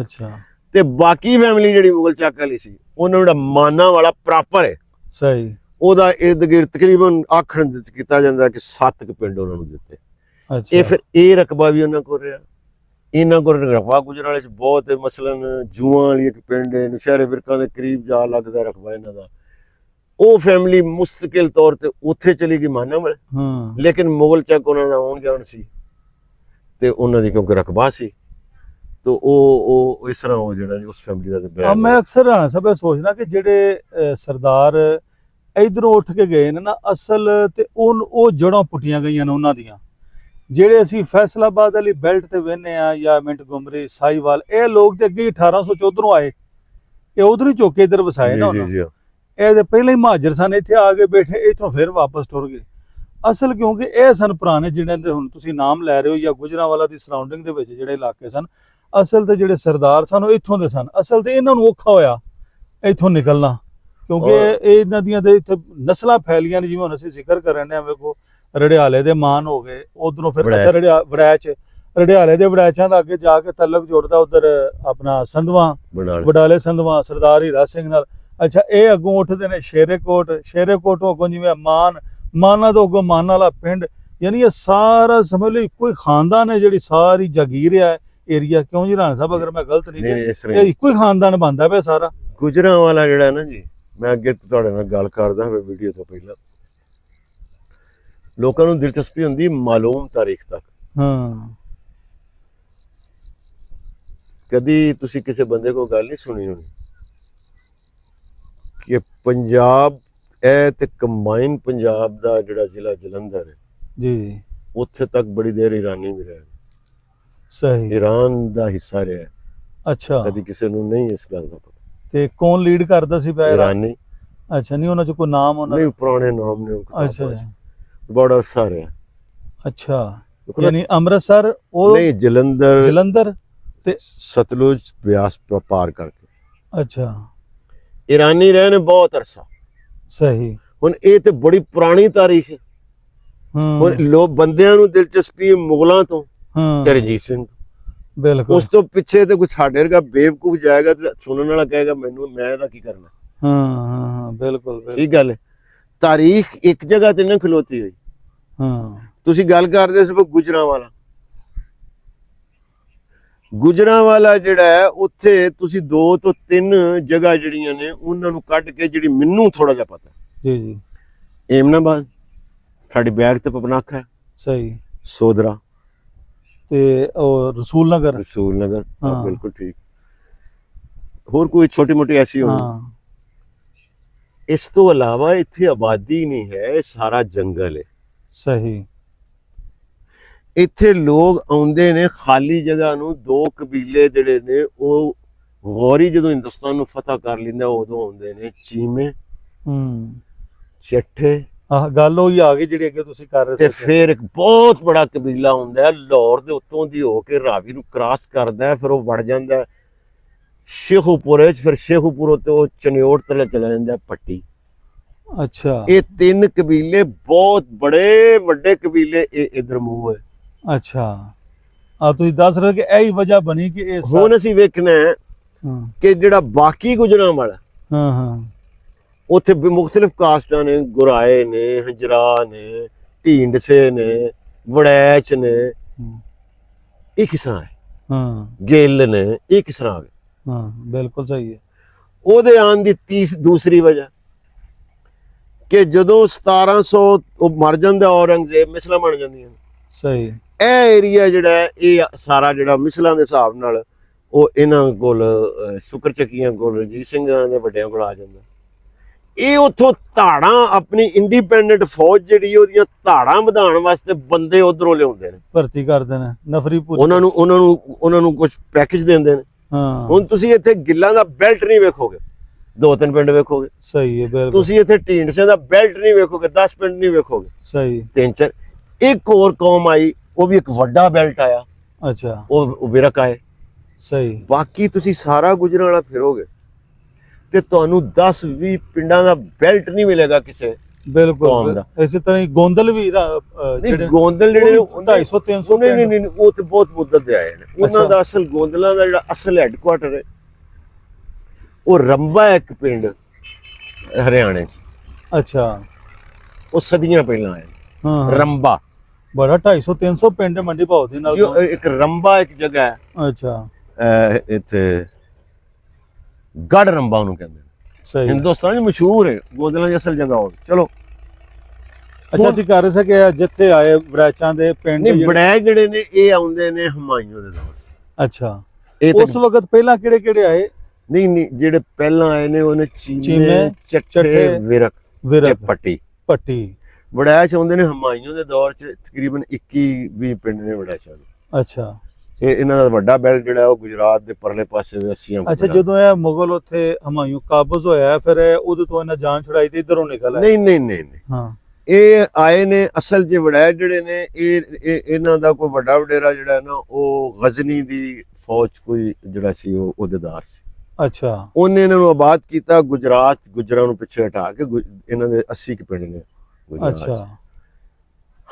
ਅੱਛਾ। ਤੇ ਬਾਕੀ ਫੈਮਿਲੀ ਜਿਹੜੀ ਮੁਗਲ ਚੱਕ ਵਾਲੀ ਸੀ ਉਹਨਾਂ ਜਿਹੜਾ ਮਾਨਾ ਵਾਲਾ ਪ੍ਰਾਪਰ ਹੈ ਸਹੀ। ਉਹਦਾ ਇਰਦ ਗਿਰਦ ਤਕਰੀਬਨ ਆਖਣ ਦਿੱਤ ਕੀਤਾ ਜਾਂਦਾ ਕਿ ਸੱਤ ਕੁ ਪਿੰਡ ਉਹਨਾਂ ਨੂੰ ਦਿੱਤੇ। ਅੱਛਾ। ਇਹ ਫਿਰ ਇਹ ਰਕਬਾ ਵੀ ਉਹਨਾਂ ਕੋਲ ਰਿਹਾ। ਇਹਨਾਂ ਕੋਲ ਰਕਬਾ ਗੁਜਰਾਲੇ ਚ ਬਹੁਤ ਹੈ ਮਸਲਨ ਜੂਆਂ ਵਾਲੀ ਇੱਕ ਪਿੰਡ ਹੈ ਨਸ਼ਹਿਰੇ ਵਿਰਕਾਂ ਦੇ ਕਰੀਬ ਜਾ ਲੱਗਦਾ ਰਕਬਾ ਇਹਨਾਂ ਦਾ। ਉਹ ਫੈਮਿਲੀ ਮੁਸਤਕਿਲ ਤੌਰ ਤੇ ਉੱਥੇ ਚਲੀ ਗਈ ਮਾਨਾ ਵਾਲੇ। ਹਾਂ। ਲੇਕਿਨ ਮੁਗਲ ਚੱਕ ਉਹਨਾਂ ਦਾ ਆਉਣ ਜਾਣ ਸੀ। ਤੇ ਉਹਨਾਂ ਦੀ ਕਿਉਂਕਿ ਰਕਬਾ ਸੀ। ਤੋ ਉਹ ਉਹ ਇਸ ਤਰ੍ਹਾਂ ਉਹ ਜਿਹੜਾ ਜੀ ਉਸ ਫੈਮਿਲੀ ਦਾ ਬੈਗ ਮੈਂ ਅਕਸਰ ਸਾਹਿਬ ਇਹ ਸੋਚਦਾ ਕਿ ਜਿਹੜੇ ਸਰਦਾਰ ਇਧਰੋਂ ਉੱਠ ਕੇ ਗਏ ਨੇ ਨਾ ਅਸਲ ਤੇ ਉਹ ਉਹ ਜੜੋਂ ਪੁੱਟੀਆਂ ਗਈਆਂ ਨੇ ਉਹਨਾਂ ਦੀਆਂ। ਜਿਹੜੇ ਅਸੀਂ ਫੈਸਲਾਬਾਦ ਵਾਲੀ ਬੈਲਟ ਤੇ ਵੇਨੇ ਆ ਜਾਂ ਮਿੰਟ ਗੁਮਰੀ ਸਾਈਵਾਲ ਇਹ ਲੋਕ ਤੇ ਅੱਗੇ ਹੀ 1814 ਆਏ। ਇਹ ਉਧਰ ਹੀ ਚੁੱਕ ਕੇ ਇਧਰ ਵਸਾਏ ਨਾ ਉਹਨਾਂ। ਇਹ ਤੇ ਪਹਿਲਾਂ ਹੀ ਮਹਾਜਰ ਸਨ ਇੱਥੇ ਆ ਕੇ ਬੈਠੇ ਇੱਥੋਂ ਫਿਰ ਵਾਪਸ ਟੁਰ ਗਏ। ਅਸਲ ਕਿਉਂਕਿ ਇਹ ਸਨ ਪੁਰਾਣੇ ਜਿਹੜੇ ਦੇ ਹੁਣ ਤੁਸੀਂ ਨਾਮ ਲੈ ਰਹੇ ਹੋ ਜਾਂ ਗੁਜਰਾਂਵਾਲਾ ਦੀ ਸਰਾਊਂਡਿੰਗ ਦੇ ਵਿੱਚ ਜਿਹੜੇ ਇਲਾਕੇ ਸਨ ਅਸਲ ਤੇ ਜਿਹੜੇ ਸਰਦਾਰ ਸਨ ਉਹ ਇੱਥੋਂ ਦੇ ਸਨ। ਅਸਲ ਤੇ ਇਹਨਾਂ ਨੂੰ ਔਖਾ ਹੋਇਆ ਇੱਥੋਂ ਨਿਕਲਣਾ। ਕਿਉਂਕਿ ਇਹ ਇਹਨਾਂ ਦੀਆਂ ਤੇ ਇੱਥੇ ਨਸਲਾਂ ਫੈਲੀਆਂ ਨੇ ਜਿਵੇਂ ਹੁਣ ਅਸੀਂ ਜ਼ਿਕਰ ਕਰ ਰਹੇ ਨੇ ਵੇਖੋ ਰੜਿਆਲੇ ਦੇ ਮਾਨ ਹੋ ਗਏ ਉਧਰੋਂ ਫਿਰ। ਅੱਛਾ ਰੜਿਆ ਵੜੈਚ। ਰੜਿਆਲੇ ਦੇ ਵੜੈਚਾਂ ਦਾ ਅੱਗੇ ਜਾ ਕੇ ਤਲਕ ਜੁੜਦਾ ਉਧਰ ਆਪਣਾ ਸੰਧਵਾ। ਵਡਾਲੇ। ਸੰਧਵਾ ਸਰਦਾਰ ਹੀਰਾ ਸਿੰਘ ਨਾਲ। ਅੱਛਾ ਇਹ ਅੱਗੋਂ ਉੱਠਦੇ ਨੇ ਸ਼ੇਰੇਕੋਟ। ਸ਼ੇਰੇਕੋਟ ਅੱਗੋਂ ਜਿਵੇਂ ਮਾਨ ਮਾਨਾ ਤੋਂ ਅੱਗੋਂ ਮਾਨ ਵਾਲਾ ਪਿੰਡ ਯਾਨੀ ਇਹ ਸਾਰਾ ਸਮਝ ਇੱਕੋ ਹੀ ਖਾਨਦਾਨ ਹੈ ਜਿਹੜੀ ਸਾਰੀ ਜਾਗੀਰ ਹੈ ਏਰੀਆ ਕਿਉਂ ਜੀ ਰਾਣਾ ਸਾਹਿਬ? ਅਗਰ ਮੈਂ ਗਲਤ ਨਹੀਂ ਨਹੀਂ ਇਹ ਇੱਕੋ ਹੀ ਖਾਨਦਾਨ ਬੰਦਾ ਪਿਆ ਸਾਰਾ। ਗੁਜਰਾਂ ਵਾਲਾ ਜਿਹੜਾ ਨਾ ਜੀ ਮੈਂ ਅੱਗੇ ਤੁਹਾਡੇ ਨਾਲ ਗੱਲ ਕਰਦਾ ਹਾਂ ਵੀਡੀਓ ਤੋਂ ਪਹਿਲਾਂ। ਲੋਕਾਂ ਨੂੰ ਦਿਲਚਸਪੀ ਹੁੰਦੀ ਮਾਲੂਮ ਤਾਰੀਖ ਤੱਕ। ਹਾਂ। ਕਦੀ ਤੁਸੀਂ ਕਿਸੇ ਬੰਦੇ ਕੋਲ ਗੱਲ ਨਹੀਂ ਸੁਣੀ ਹੋਣੀ? ਕਿ ਪੰਜਾਬ ਇਹ ਤੇ ਕੰਬਾਈਨ ਪੰਜਾਬ ਦਾ ਜਿਹੜਾ ਜ਼ਿਲ੍ਹਾ ਜਲੰਧਰ ਹੈ ਜੀ। ਉੱਥੇ ਤੱਕ ਬੜੀ ਦੇਰ ਇਰਾਨੀ ਵੀ ਰਿਹਾ ਸਹੀ। ਈਰਾਨ ਦਾ ਹਿੱਸਾ ਰਿਹਾ। ਅੱਛਾ। ਕਦੀ ਕਿਸੇ ਨੂੰ ਨਹੀਂ ਇਸ ਗੱਲ ਦਾ ਪਤਾ। ਤੇ ਕੌਣ ਲੀਡ ਕਰਦਾ ਸੀ ਪਿਆ ਇਰਾਨੀ ਅੱਛਾ ਨਹੀਂ ਉਹਨਾਂ ਚ ਕੋਈ ਨਾਮ ਉਹਨਾਂ ਨਹੀਂ ਪੁਰਾਣੇ ਨਾਮ ਨੇ ਅੱਛਾ। ਬੜਾ ਰਿਹਾ। ਅੱਛਾ। ਯਾਨੀ ਅੰਮ੍ਰਿਤਸਰ ਉਹ ਨਹੀਂ ਜਲੰਧਰ ਜਲੰਧਰ ਤੇ ਸਤਲੁਜ ਬਿਆਸ ਪਾਰ ਕਰਕੇ। ਅੱਛਾ। ਇਰਾਨੀ ਰਹੇ ਨੇ ਬਹੁਤ ਅਰਸਾ। ਸਹੀ। ਹੁਣ ਇਹ ਤੇ ਬੜੀ ਪੁਰਾਣੀ ਤਾਰੀਖ ਹੈ। ਹੁਣ ਲੋਕ ਬੰਦਿਆਂ ਨੂੰ ਦਿਲਚਸਪੀ ਮੁਗਲਾਂ ਤੋਂ। ਹੂੰ। ਤੇ ਰਣਜੀਤ ਸਿੰਘ। ਤੋਂ। ਬਿਲਕੁਲ। ਉਸ ਤੋਂ ਪਿੱਛੇ ਤੇ ਕੋਈ ਸਾਡੇ ਵਰਗਾ ਬੇਵਕੂਫ ਜਾਏਗਾ ਤੇ ਸੁਣਨ ਵਾਲਾ ਕਹੇਗਾ ਮੈਨੂੰ ਮੈਂ ਇਹਦਾ ਕੀ ਕਰਨਾ? ਹਾਂ ਹਾਂ ਹਾਂ ਬਿਲਕੁਲ ਬਿਲਕੁਲ। ਠੀਕ ਗੱਲ ਹੈ। ਤਾਰੀਖ ਇੱਕ ਜਗ੍ਹਾ ਤੇ ਨਾ ਖਲੋਤੀ ਹੋਈ। ਹਾਂ। ਤੁਸੀਂ ਗੱਲ ਕਰਦੇ ਸੀ ਗੁਜਰਾਂ ਵਾਲਾ ਗੁਜਰਾਂ ਵਾਲਾ ਜਿਹੜਾ ਹੈ ਉੱਥੇ ਤੁਸੀਂ ਦੋ ਤੋਂ ਤਿੰਨ ਜਗ੍ਹਾ ਜਿਹੜੀਆਂ ਨੇ ਉਹਨਾਂ ਨੂੰ ਕੱਢ ਕੇ ਜਿਹੜੀ ਮੈਨੂੰ ਥੋੜਾ ਜਿਹਾ ਪਤਾ। ਜੀ ਜੀ। ਏਮਨਾਬਾਦ ਸਾਡੀ ਬੈਗ ਤੇ ਪਪਨਾਖਾ ਹੈ। ਸਹੀ। ਸੋਦਰਾ ਤੇ ਉਹ ਰਸੂਲ ਨਗਰ। ਰਸੂਲ ਨਗਰ ਹਾਂ ਠੀਕ। ਹੋਰ ਕੋਈ ਛੋਟੀ ਮੋਟੀ ਐਸੀ ਹੋਣੀ ਹਾਂ। ਇਸ ਤੋਂ ਇਲਾਵਾ ਇੱਥੇ ਆਬਾਦੀ ਨਹੀਂ ਹੈ ਇਹ ਸਾਰਾ ਜੰਗਲ ਹੈ। ਸਹੀ। ਇੱਥੇ ਲੋਕ ਆਉਂਦੇ ਨੇ ਖਾਲੀ ਜਗ੍ਹਾ ਨੂੰ ਦੋ ਕਬੀਲੇ ਜਿਹੜੇ ਨੇ ਉਹ ਗੌਰੀ ਜਦੋਂ ਹਿੰਦੁਸਤਾਨ ਨੂੰ ਫਤਹ ਕਰ ਲੈਂਦਾ ਉਦੋਂ ਆਉਂਦੇ ਨੇ ਚੀਮੇ ਹੂੰ। ਚੱਠੇ ਆਹ ਗੱਲ ਉਹੀ ਆ ਗਈ ਜਿਹੜੀ ਅੱਗੇ ਤੁਸੀਂ ਕਰ ਰਹੇ ਤੇ ਸੀ ਫਿਰ ਇੱਕ ਬਹੁਤ ਬੜਾ ਕਬੀਲਾ ਹੁੰਦਾ ਹੈ ਲਾਹੌਰ ਦੇ ਉੱਤੋਂ ਦੀ ਹੋ ਕੇ ਰਾਵੀ ਨੂੰ ਕ੍ਰਾਸ ਕਰਦਾ ਹੈ ਫਿਰ ਉਹ ਵੜ ਜਾਂਦਾ ਹੈ। ਸ਼ੇਖੂਪੁਰੇ ਚ ਫਿਰ ਸ਼ੇਖੂਪੁਰ ਤੋਂ ਉਹ ਚਨਿਓੜ ਤਲੇ ਚਲਾ ਜਾਂਦਾ ਹੈ ਪੱਟੀ। ਅੱਛਾ। ਇਹ ਤਿੰਨ ਕਬੀਲੇ ਬਹੁਤ ਬੜੇ ਵੱਡੇ ਕਬੀਲੇ ਇਹ ਇਧਰ ਮੂੰਹ ਹੈ। ਅੱਛਾ। ਆ ਤੁਸੀਂ ਦੱਸ ਰਹੇ ਹੋ ਕਿ ਇਹੀ ਵਜ੍ਹਾ ਬਣੀ ਕਿ ਇਹ ਸਾ- ਹੁਣ ਅਸੀਂ ਵੇਖਣਾ ਹੈ ਹਾਂ। ਕਿ ਜਿਹੜਾ ਬਾਕੀ ਗੁਜਰਾਂ ਵਾਲਾ ਹਾਂ ਹਾਂ। ਉੱਥੇ ਮੁxtਲਿਫ ਕਾਸਟਾਂ ਨੇ ਗੁਰਾਏ ਨੇ ਹਜਰਾ ਨੇ ਢੀਂਡਸੇ ਨੇ ਵੜੈਚ ਨੇ। ਇਹ ਕਿਸ ਤਰ੍ਹਾਂ ਹੈ। ਹਾਂ। ਗਿੱਲ ਨੇ ਇਹ ਕਿਸ ਤਰ੍ਹਾਂ ਆ ਗਏ ਹਾਂ ਬਿਲਕੁਲ ਸਹੀ ਹੈ। ਉਹਦੇ ਆਉਣ ਦੀ ਤੀਸ ਦੂਸਰੀ ਵਜ੍ਹਾ ਕਿ ਜਦੋਂ 1700 ਉਹ ਮਰ ਜਾਂਦਾ ਔਰੰਗਜ਼ੇਬ ਮਿਸਲਾਂ ਬਣ ਜਾਂਦੀਆਂ। ਸਹੀ ਇਹ ਏਰੀਆ ਜਿਹੜਾ ਇਹ ਸਾਰਾ ਜਿਹੜਾ ਮਿਸਲਾਂ ਦੇ ਹਿਸਾਬ ਨਾਲ ਉਹ ਇਹਨਾਂ ਕੋਲ ਅਹ, ਸ਼ੁਕਰ ਚੱਕੀਆਂ ਕੋਲ ਰਣਜੀਤ ਸਿੰਘ ਦੇ ਵੱਡਿਆਂ ਕੋਲ ਆ ਜਾਂਦਾ। ਇਹ ਉਥੋਂ ਧਾੜਾਂ ਆਪਣੀ ਇੰਡੀਪੈਂਡੈਂਟ ਫੌਜ ਜਿਹੜੀ ਉਹਦੀਆਂ ਧਾੜਾਂ ਵਧਾਉਣ ਵਾਸਤੇ ਬੰਦੇ ਉਧਰੋਂ ਲਿਆਉਂਦੇ ਨੇ। ਭਰਤੀ ਕਰਦੇ ਨੇ ਨਫਰੀ ਪੂਰੀ ਉਹਨਾਂ ਨੂੰ ਉਹਨਾਂ ਨੂੰ ਉਹਨਾਂ ਨੂੰ ਕੁਝ ਪੈਕੇਜ ਦਿੰਦੇ ਨੇ। ਹਾਂ। ਹੁਣ ਤੁਸੀਂ ਇੱਥੇ ਗਿੱਲਾਂ ਦਾ ਬੈਲਟ ਨਹੀਂ ਵੇਖੋਗੇ। ਦੋ ਤਿੰਨ ਪਿੰਡ ਵੇਖੋਗੇ। ਸਹੀ ਹੈ ਬਿਲਕੁਲ। ਤੁਸੀਂ ਇੱਥੇ ਢੀਂਡਸੇ ਦਾ ਬੈਲਟ ਨਹੀਂ ਵੇਖੋਗੇ 10 ਪਿੰਡ ਨਹੀਂ ਵੇਖੋਗੇ। ਸਹੀ। ਤਿੰਨ ਚਾਰ ਇੱਕ ਹੋਰ ਕੌਮ ਆਈ ਉਹ ਵੀ ਇੱਕ ਵੱਡਾ ਬੈਲਟ ਆਇਆ। ਅੱਛਾ। ਉਹ ਉਹ ਵਿਰਕ ਆਏ। ਸਹੀ। ਬਾਕੀ ਤੁਸੀਂ ਸਾਰਾ ਗੁਜਰਾਂ ਵਾਲਾ ਫਿਰੋਗੇ। ਤੇ ਤੁਹਾਨੂੰ 10 20 ਪਿੰਡਾਂ ਦਾ ਬੈਲਟ ਨਹੀਂ ਮਿਲੇਗਾ ਕਿਸੇ ਬਿਲਕੁਲ। ਇਸੇ ਤਰ੍ਹਾਂ ਹੀ ਗੋਂਦਲ ਵੀ ਜਿਹੜੇ ਗੋਂਦਲ ਜਿਹੜੇ ਨੇ ਉਹ 250 300 ਨਹੀਂ ਨਹੀਂ ਉਹ ਤੇ ਬਹੁਤ ਮੁੱਦਤ ਦੇ ਆਏ ਨੇ। ਉਹਨਾਂ। ਦਾ ਅਸਲ ਗੋਂਦਲਾਂ ਦਾ ਜਿਹੜਾ ਅਸਲ ਹੈੱਡਕੁਆਟਰ ਹੈ ਉਹ ਰੰਬਾ ਇੱਕ ਪਿੰਡ ਹਰਿਆਣੇ 'ਚ। ਅੱਛਾ। ਉਹ ਸਦੀਆਂ ਪਹਿਲਾਂ ਆਇਆ ਹਾਂ। ਰੰਬਾ। ਬੜਾ 250 300 ਪਿੰਡ ਮੰਡੀ ਭਾਉ ਦੇ ਨਾਲ ਇੱਕ ਰੰਬਾ ਇੱਕ ਜਗ੍ਹਾ ਹੈ। ਅੱਛਾ। ਇੱਥੇ ਗੜ ਰੰਬਾ ਉਹਨੂੰ ਕਹਿੰਦੇ ਨੇ। ਸਹੀ ਹਿੰਦੁਸਤਾਨ 'ਚ ਮਸ਼ਹੂਰ ਹੈ ਗੋਂਦਲਾਂ ਦੀ ਅਸਲ ਜਗ੍ਹਾ ਉਹ। ਚਲੋ। ਅੱਛਾ ਅਸੀਂ ਕਰ ਰਹੇ ਸੀ ਕਿ ਜਿੱਥੇ ਆਏ ਵੜੈਚਾਂ ਦੇ ਪਿੰਡ ਨਹੀਂ ਵੜੈ ਜਿਹੜੇ ਨੇ ਇਹ ਆਉਂਦੇ ਨੇ ਹਮਾਯੂ ਦੇ ਦੌਰ ਅੱਛਾ। ਉਸ ਵਕਤ ਪਹਿਲਾਂ ਕਿਹੜੇ ਕਿਹੜੇ ਆਏ? ਨਹੀਂ ਨਹੀਂ ਜਿਹੜੇ ਪਹਿਲਾਂ ਆਏ ਨੇ ਉਹਨੇ ਚੀਮੇ ਚੱਠੇ, ਵਿਰਕ ਵਿਰਕ। ਪੱਟੀ। ਪੱਟੀ। ਵੜੈ ਚ ਆਉਂਦੇ ਨੇ ਹਮਾਯੂ ਦੇ ਦੌਰ ਚ ਤਕਰੀਬਨ 21 20 ਪਿੰਡ ਨੇ ਵੜੈ ਚ ਅੱਛਾ। ਇਹ ਇਹਨਾਂ ਦਾ ਵੱਡਾ ਬੈਲਟ ਜਿਹੜਾ ਉਹ ਗੁਜਰਾਤ ਦੇ ਪਰਲੇ ਪਾਸੇ ਵੀ 80 ਅੱਛਾ ਜਦੋਂ ਇਹ ਮੁਗਲ ਉੱਥੇ ਹਮਾਯੂ ਕਾਬਜ਼ ਹੋਇਆ ਫਿਰ ਉਹਦੇ ਤੋਂ ਇਹਨਾਂ ਜਾਨ ਛੁਡਾਈ ਤੇ ਇਧਰੋਂ ਨਿਕਲ ਆਏ? ਨਹੀਂ ਨਹੀਂ ਨਹੀਂ ਹਾਂ। ਇਹ ਆਏ ਨੇ ਅਸਲ ਜੇ ਵੜੈ ਜਿਹੜੇ ਨੇ ਇਹ ਇਹ- ਇਹਨਾਂ ਦਾ ਕੋਈ ਵੱਡਾ ਵਡੇਰਾ ਜਿਹੜਾ ਹੈ ਨਾ ਉਹ ਗਜ਼ਨੀ ਦੀ ਫੌਜ ਕੋਈ ਜਿਹੜਾ ਸੀ ਉਹ ਉਹਦੇਦਾਰ ਸੀ। ਅੱਛਾ। ਉਹਨੇ ਇਹਨਾਂ ਨੂੰ ਆਬਾਦ ਕੀਤਾ ਗੁਜਰਾਤ ਗੁਜਰਾਂ ਨੂੰ ਪਿੱਛੇ ਹਟਾ ਕੇ ਇਹਨਾਂ ਦੇ 80 ਕੁ ਪਿੰਡ ਨੇ। ਅੱਛਾ।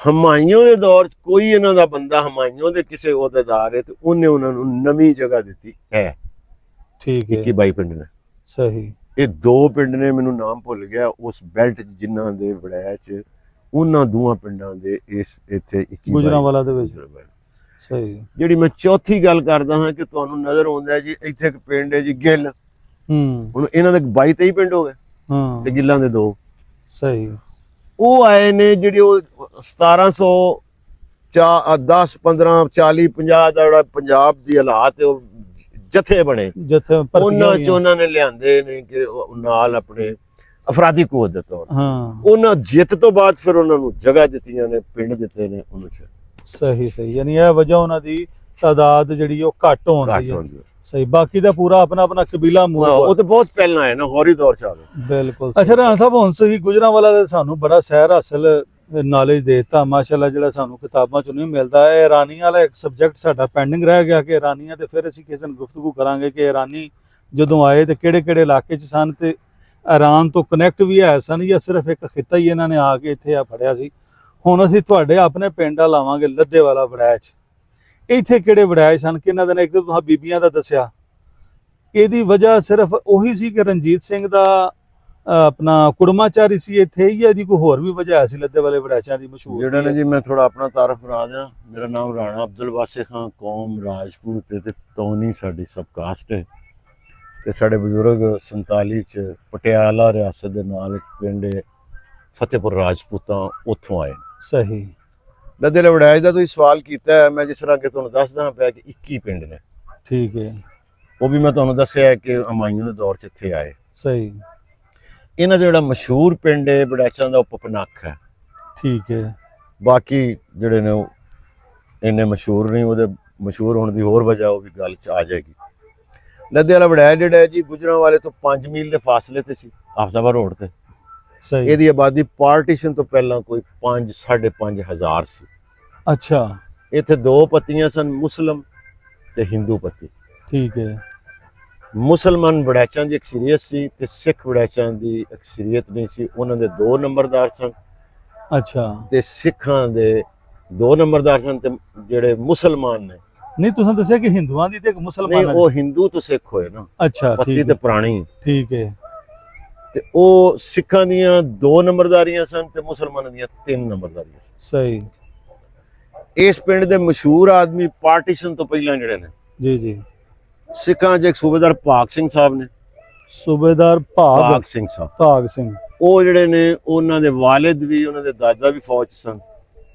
ਹਮਾਇੂ ਦੇ ਦੌਰ 'ਚ ਕੋਈ ਇਹਨਾਂ ਦਾ ਬੰਦਾ ਹਮਾਇੂ ਦੇ ਕਿਸੇ ਅਹੁਦੇਦਾਰ ਹੈ ਤੇ ਉਹਨੇ ਉਹਨਾਂ ਨੂੰ ਨਵੀਂ ਜਗ੍ਹਾ ਦਿੱਤੀ ਹੈ। ਠੀਕ ਹੈ। 21 22 ਪਿੰਡ ਨੇ। ਸਹੀ। ਇਹ ਦੋ ਪਿੰਡ ਨੇ ਮੈਨੂੰ ਨਾਮ ਭੁੱਲ ਗਿਆ ਉਸ ਬੈਲਟ 'ਚ ਜਿਨ੍ਹਾਂ ਦੇ ਵੜੈ 'ਚ ਉਹਨਾਂ ਦੋਹਾਂ ਪਿੰਡਾਂ ਦੇ ਇਸ ਇੱਥੇ 21 ਗੁਜਰਾਂਵਾਲਾ ਦੇ ਵਿੱਚ। ਸਹੀ। ਜਿਹੜੀ ਮੈਂ ਚੌਥੀ ਗੱਲ ਕਰਦਾ ਹਾਂ ਕਿ ਤੁਹਾਨੂੰ ਨਜ਼ਰ ਆਉਂਦਾ ਹੈ ਜੀ ਇੱਥੇ ਇੱਕ ਪਿੰਡ ਹੈ ਜੀ ਗਿੱਲ। ਹੂੰ। ਹੁਣ ਇਹਨਾਂ ਦੇ 22 23 ਪਿੰਡ ਹੋ ਗਏ। ਹਾਂ। ਤੇ ਗਿੱਲਾਂ ਦੇ ਦੋ। ਸਹੀ। ਉਹ ਆਏ ਨੇ ਜਿਹੜੇ ਉਹ 1700 ਚਾ 10 15 40 50 ਦਾ ਜਿਹੜਾ ਪੰਜਾਬ ਦੀ ਹਾਲਾਤ ਉਹ ਜਥੇ ਬਣੇ ਜਿੱਥੇ ਉਹਨਾਂ ਚ। ਉਹਨਾਂ ਨੇ ਲਿਆਂਦੇ ਨੇ ਕਿ ਨਾਲ ਆਪਣੇ ਅਫਰਾਦੀ ਕੂਵਤ ਦੇ ਤੌਰ। ਹਾਂ ਉਹਨਾਂ ਜਿੱਤ ਤੋਂ ਬਾਅਦ ਫਿਰ ਉਹਨਾਂ ਨੂੰ ਜਗ੍ਹਾ ਦਿੱਤੀਆਂ ਨੇ ਪਿੰਡ ਦਿੱਤੇ ਨੇ ਉਹਨੂੰ ਚ ਸਹੀ ਸਹੀ ਯਾਨੀ ਇਹ ਵਜ੍ਹਾ ਉਹਨਾਂ ਦੀ ਤਾਦਾਦ ਜਿਹੜੀ ਉਹ ਘੱਟ ਹੋਣ ਘੱਟ ਦੀ ਹੈ ਹੁੰਦੀ ਹੈ। ਸਹੀ ਬਾਕੀ ਦਾ ਪੂਰਾ ਆਪਣਾ ਆਪਣਾ ਕਬੀਲਾ ਹਾਂ, ਮੂੰਹ ਉਹ ਤਾਂ ਬਹੁਤ ਪਹਿਲਾਂ ਆਇਆ ਨਾ ਹੋਰੀ ਦੌਰ ਚ ਆ ਬਿਲਕੁਲ ਅੱਛਾ ਰਾਂ ਸਾਹਿਬ ਹੁਣ ਸਹੀ ਗੁਜਰਾਂਵਾਲਾ ਦਾ ਸਾਨੂੰ ਬੜਾ ਸਹਿਰ ਹਾਸਲ ਨੌਲੇਜ ਦੇਤਾ। ਮਾਸ਼ਾਅੱਲਾ ਜਿਹੜਾ ਸਾਨੂੰ ਕਿਤਾਬਾਂ ਚ ਨਹੀਂ ਮਿਲਦਾ ਇਹ ਇਰਾਨੀ ਵਾਲਾ ਇੱਕ ਸਬਜੈਕਟ ਸਾਡਾ ਪੈਂਡਿੰਗ ਰਹਿ ਗਿਆ ਕਿ ਇਰਾਨੀਆਂ ਤੇ ਫਿਰ ਅਸੀਂ ਕਿਸੇ ਦਿਨ ਗੁਫ਼ਤਗੂ ਕਰਾਂਗੇ ਕਿ ਇਰਾਨੀ ਜਦੋਂ ਆਏ ਤੇ ਕਿਹੜੇ ਕਿਹੜੇ ਇਲਾਕੇ ਚ ਸਨ ਤੇ ਇਰਾਨ ਤੋਂ ਕਨੈਕਟ ਵੀ ਹੈ ਸਨ ਜਾਂ ਸਿਰਫ ਇੱਕ ਖਿੱਤਾ ਹੀ ਇਹਨਾਂ ਨੇ ਆ ਕੇ ਇੱਥੇ ਆ ਫੜਿਆ ਸੀ। ਹੁਣ ਅਸੀਂ ਤੁਹਾਡੇ ਆਪਣੇ ਪਿੰਡ ਆ ਲਾਵਾਂਗੇ ਲੱਦੇ ਵਾਲਾ ਵੜੈਚ ਇੱਥੇ ਕਿਹੜੇ ਵੜੈਚ ਸਨ? ਕਿਹਨਾਂ ਦੇ ਨੇ? ਇੱਕ ਤਾਂ ਤੁਸੀਂ ਬੀਬੀਆਂ ਦਾ ਦੱਸਿਆ। ਇਹਦੀ ਵਜ੍ਹਾ ਸਿਰਫ ਉਹੀ ਸੀ ਕਿ ਰਣਜੀਤ ਸਿੰਘ ਦਾ ਆਪਣਾ ਕੁੜਮਾਚਾਰੀ ਸੀ ਇੱਥੇ ਜਾਂ ਇਹਦੀ ਕੋਈ ਹੋਰ ਵੀ ਵਜ੍ਹਾ ਸੀ ਲੱਦੇ ਵਾਲੇ ਵੜੈਚਾਂ ਦੀ? ਮਸ਼ਹੂਰ ਜਿਹੜਾ ਨੇ ਜੀ ਮੈਂ ਥੋੜਾ ਆਪਣਾ ਤਾਰਫ ਕਰਾ ਦਿਆਂ। ਮੇਰਾ ਨਾਮ ਰਾਣਾ ਅਬਦੁਲ ਵਾਸੇ ਖਾਨ ਕੌਮ ਰਾਜਪੂਤ ਤੇ ਤੇ ਤੌਨੀ ਸਾਡੀ ਸਬ ਕਾਸਟ ਹੈ। ਤੇ ਸਾਡੇ ਬਜ਼ੁਰਗ 47 ਚ ਪਟਿਆਲਾ ਰਿਆਸਤ ਦੇ ਨਾਲ ਇੱਕ ਪਿੰਡ ਹੈ ਫਤਿਹਪੁਰ ਰਾਜਪੂਤਾਂ ਉੱਥੋਂ ਆਏ ਸਹੀ। ਲੱਦੇ ਲਵੜਾਇਜ ਦਾ ਤੁਸੀਂ ਸਵਾਲ ਕੀਤਾ ਮੈਂ ਜਿਸ ਤਰ੍ਹਾਂ ਕਿ ਤੁਹਾਨੂੰ ਦੱਸਦਾ ਪਿਆ ਕਿ 21 ਪਿੰਡ ਨੇ। ਠੀਕ ਹੈ। ਉਹ ਵੀ ਮੈਂ ਤੁਹਾਨੂੰ ਦੱਸਿਆ ਕਿ ਅਮਾਈਆਂ ਦੇ ਦੌਰ ਚ ਇੱਥੇ ਆਏ। ਸਹੀ। ਇਹਨਾਂ ਦਾ ਜਿਹੜਾ ਮਸ਼ਹੂਰ ਪਿੰਡ ਹੈ ਬੜੈਚਾਂ ਦਾ ਉਹ ਪਪਨਖ ਹੈ। ਠੀਕ ਹੈ। ਬਾਕੀ ਜਿਹੜੇ ਨੇ ਉਹ ਇੰਨੇ ਮਸ਼ਹੂਰ ਨਹੀਂ ਉਹਦੇ ਮਸ਼ਹੂਰ ਹੋਣ ਦੀ ਹੋਰ ਵਜ੍ਹਾ ਉਹ ਵੀ ਗੱਲ ਚ ਆ ਜਾਏਗੀ। ਲੱਦੇ ਵਾਲਾ ਵੜਾਇਆ ਜਿਹੜਾ ਹੈ ਜੀ ਗੁਜਰਾਂ ਵਾਲੇ ਤੋਂ 5 ਮੀਲ ਦੇ ਫਾਸਲੇ ਤੇ ਸੀ ਆਫਜ਼ਾਬਾ ਰੋਡ ਤੇ। ਇਹਦੀ ਆਬਾਦੀ ਪਾਰਟੀਸ਼ਨ ਤੋਂ ਪਹਿਲਾਂ ਕੋਈ 5 5.5 ਹਜ਼ਾਰ ਸੀ। ਅੱਛਾ। ਇੱਥੇ ਦੋ ਪੱਤੀਆਂ ਸਨ ਮੁਸਲਮ ਤੇ ਹਿੰਦੂ ਪੱਤੀ। ਠੀਕ ਹੈ। ਮੁਸਲਮਾਨ ਵੜੈਚਾਂ ਦੀ ਅਕਸਰੀਅਤ ਸੀ ਤੇ ਸਿੱਖ ਵੜੈਚਾਂ ਦੀ ਅਕਸਰੀਅਤ ਨਹੀਂ ਸੀ। ਉਹਨਾਂ ਦੇ ਦੋ ਨੰਬਰਦਾਰ ਸਨ। ਅੱਛਾ। ਤੇ ਸਿੱਖਾਂ ਦੇ ਦੋ ਨੰਬਰਦਾਰ ਸਨ ਤੇ ਜਿਹੜੇ ਮੁਸਲਮਾਨ ਨੇ। ਨਹੀਂ ਤੁਸੀਂ ਦੱਸਿਆ ਕਿ ਹਿੰਦੂਆਂ ਦੀ ਤੇ ਇੱਕ ਮੁਸਲਮਾਨਾਂ ਦੀ ਉਹ ਹਿੰਦੂ ਤੋਂ ਸਿੱਖ ਹੋਏ ਨਾ। ਅੱਛਾ ਪੱਤੀ ਤੇ ਪੁਰਾਣੀ। ਠੀਕ ਹੈ। ਤੇ ਉਹ ਸਿੱਖਾਂ ਦੀਆਂ ਦੋ ਨੰਬਰਦਾਰੀਆਂ ਸਨ ਤੇ ਮੁਸਲਮਾਨਾਂ ਦੀਆਂ ਤਿੰਨ ਨੰਬਰਦਾਰੀਆਂ ਸਨ। ਸਹੀ। ਇਸ ਪਿੰਡ ਦੇ ਮਸ਼ਹੂਰ ਆਦਮੀ ਪਾਰਟੀਸ਼ਨ ਤੋਂ ਪਹਿਲਾਂ ਜਿਹੜੇ ਨੇ ਜੀ ਜੀ। ਸਿੱਖਾਂ 'ਚ ਇੱਕ ਸੂਬੇਦਾਰ ਭਾਗ ਸਿੰਘ ਸਾਹਿਬ ਨੇ। ਸੂਬੇਦਾਰ ਭਾਗ ਭਾਗ ਸਿੰਘ ਸਾਹਿਬ। ਭਾਗ ਸਿੰਘ। ਉਹ ਜਿਹੜੇ ਨੇ ਉਹਨਾਂ ਦੇ ਵਾਲਿਦ ਵੀ ਉਹਨਾਂ ਦੇ ਦਾਦਾ ਵੀ ਫੌਜ 'ਚ ਸਨ।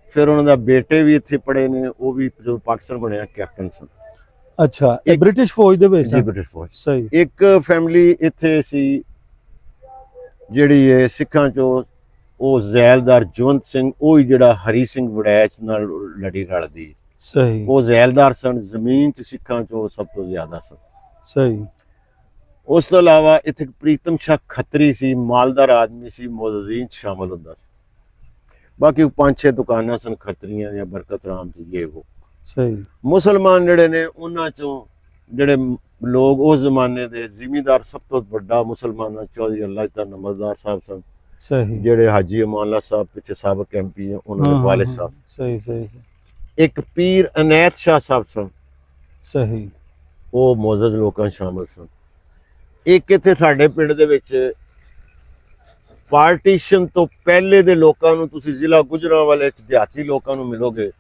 ਫਿਰ ਉਹਨਾਂ ਦਾ ਬੇਟੇ ਵੀ ਇੱਥੇ ਪੜੇ ਨੇ ਉਹ ਵੀ ਜਦੋਂ ਪਾਕਿਸਤਾਨ ਬਣਿਆ ਕੈਪਟਨ ਸਨ। ਅੱਛਾ ਇਹ ਇੱਕ- ਬ੍ਰਿਟਿਸ਼ ਫੌਜ ਦੇ ਵਿੱਚ ਜੀ ਸਨ? ਬ੍ਰਿਟਿਸ਼ ਫੌਜ। ਸਹੀ। ਇੱਕ ਫੈਮਿਲੀ ਇੱਥੇ ਸੀ ਜਿਹੜੀ ਹੈ ਸਿੱਖਾਂ ਚੋਂ ਉਹ ਜ਼ੈਲਦਾਰ ਜਵੰਤ ਸਿੰਘ ਉਹ ਹੀ ਜਿਹੜਾ ਹਰੀ ਸਿੰਘ ਵੜੈਚ ਨਾਲ ਲੜੀ ਰਲਦੀ। ਸਹੀ। ਉਹ ਜ਼ੈਲਦਾਰ ਸਨ ਜ਼ਮੀਨ 'ਚ ਸਿੱਖਾਂ ਚੋਂ ਸਭ ਤੋਂ ਜ਼ਿਆਦਾ ਸਨ। ਸਹੀ। ਉਸ ਤੋਂ ਇਲਾਵਾ ਇੱਥੇ ਪ੍ਰੀਤਮ ਸ਼ਾਹ ਖੱਤਰੀ ਸੀ ਮਾਲਦਾਰ ਆਦਮੀ ਸੀ 'ਚ ਸ਼ਾਮਲ ਹੁੰਦਾ ਸੀ। ਬਾਕੀ ਪੰਜ ਛੇ ਦੁਕਾਨਾਂ ਸਨ ਖੱਤਰੀਆਂ ਜਾਂ ਬਰਕਤ ਰਾਮ ਜੀ ਇਹ ਉਹ ਸਹੀ। ਮੁਸਲਮਾਨ ਜਿਹੜੇ ਨੇ ਉਹਨਾਂ ਚੋਂ ਜਿਹੜੇ ਲੋਕ ਉਸ ਜ਼ਮਾਨੇ ਦੇ ਜ਼ਿਮੀਂਦਾਰ ਸਭ ਤੋਂ ਵੱਡਾ ਮੁਸਲਮਾਨਾਂ ਚੌਧਰੀ ਅੱਲਾਹ ਦਾ ਨੰਬਰਦਾਰ ਸਾਹਿਬ ਸਨ। ਸਹੀ। ਜਿਹੜੇ ਹਾਜੀ ਅਮਾਨੁੱਲਾ ਸਾਹਿਬ ਪਿੱਛੇ ਸਾਬਕ ਐਮਪੀ ਹੈ ਉਹਨਾਂ ਦੇ ਵਾਲਿਦ ਸਾਹਿਬ। ਸਹੀ ਸਹੀ ਇੱਕ ਪੀਰ ਅਨੈਤ ਸ਼ਾਹ ਸਾਹਿਬ ਸਨ। ਸਹੀ। ਉਹ ਮੌਜੂਦ ਲੋਕਾਂ ਸ਼ਾਮਲ ਸਨ। ਇੱਕ ਇੱਥੇ ਸਾਡੇ ਪਿੰਡ ਦੇ ਵਿੱਚ ਪਾਰਟੀਸ਼ਨ ਤੋਂ ਪਹਿਲੇ ਦੇ ਲੋਕਾਂ ਨੂੰ ਤੁਸੀਂ ਜ਼ਿਲ੍ਹਾ ਗੁਜਰਾਂਵਾਲੇ ਚ ਦਿਹਾਤੀ ਲੋਕਾਂ ਨੂੰ ਮਿਲੋਗੇ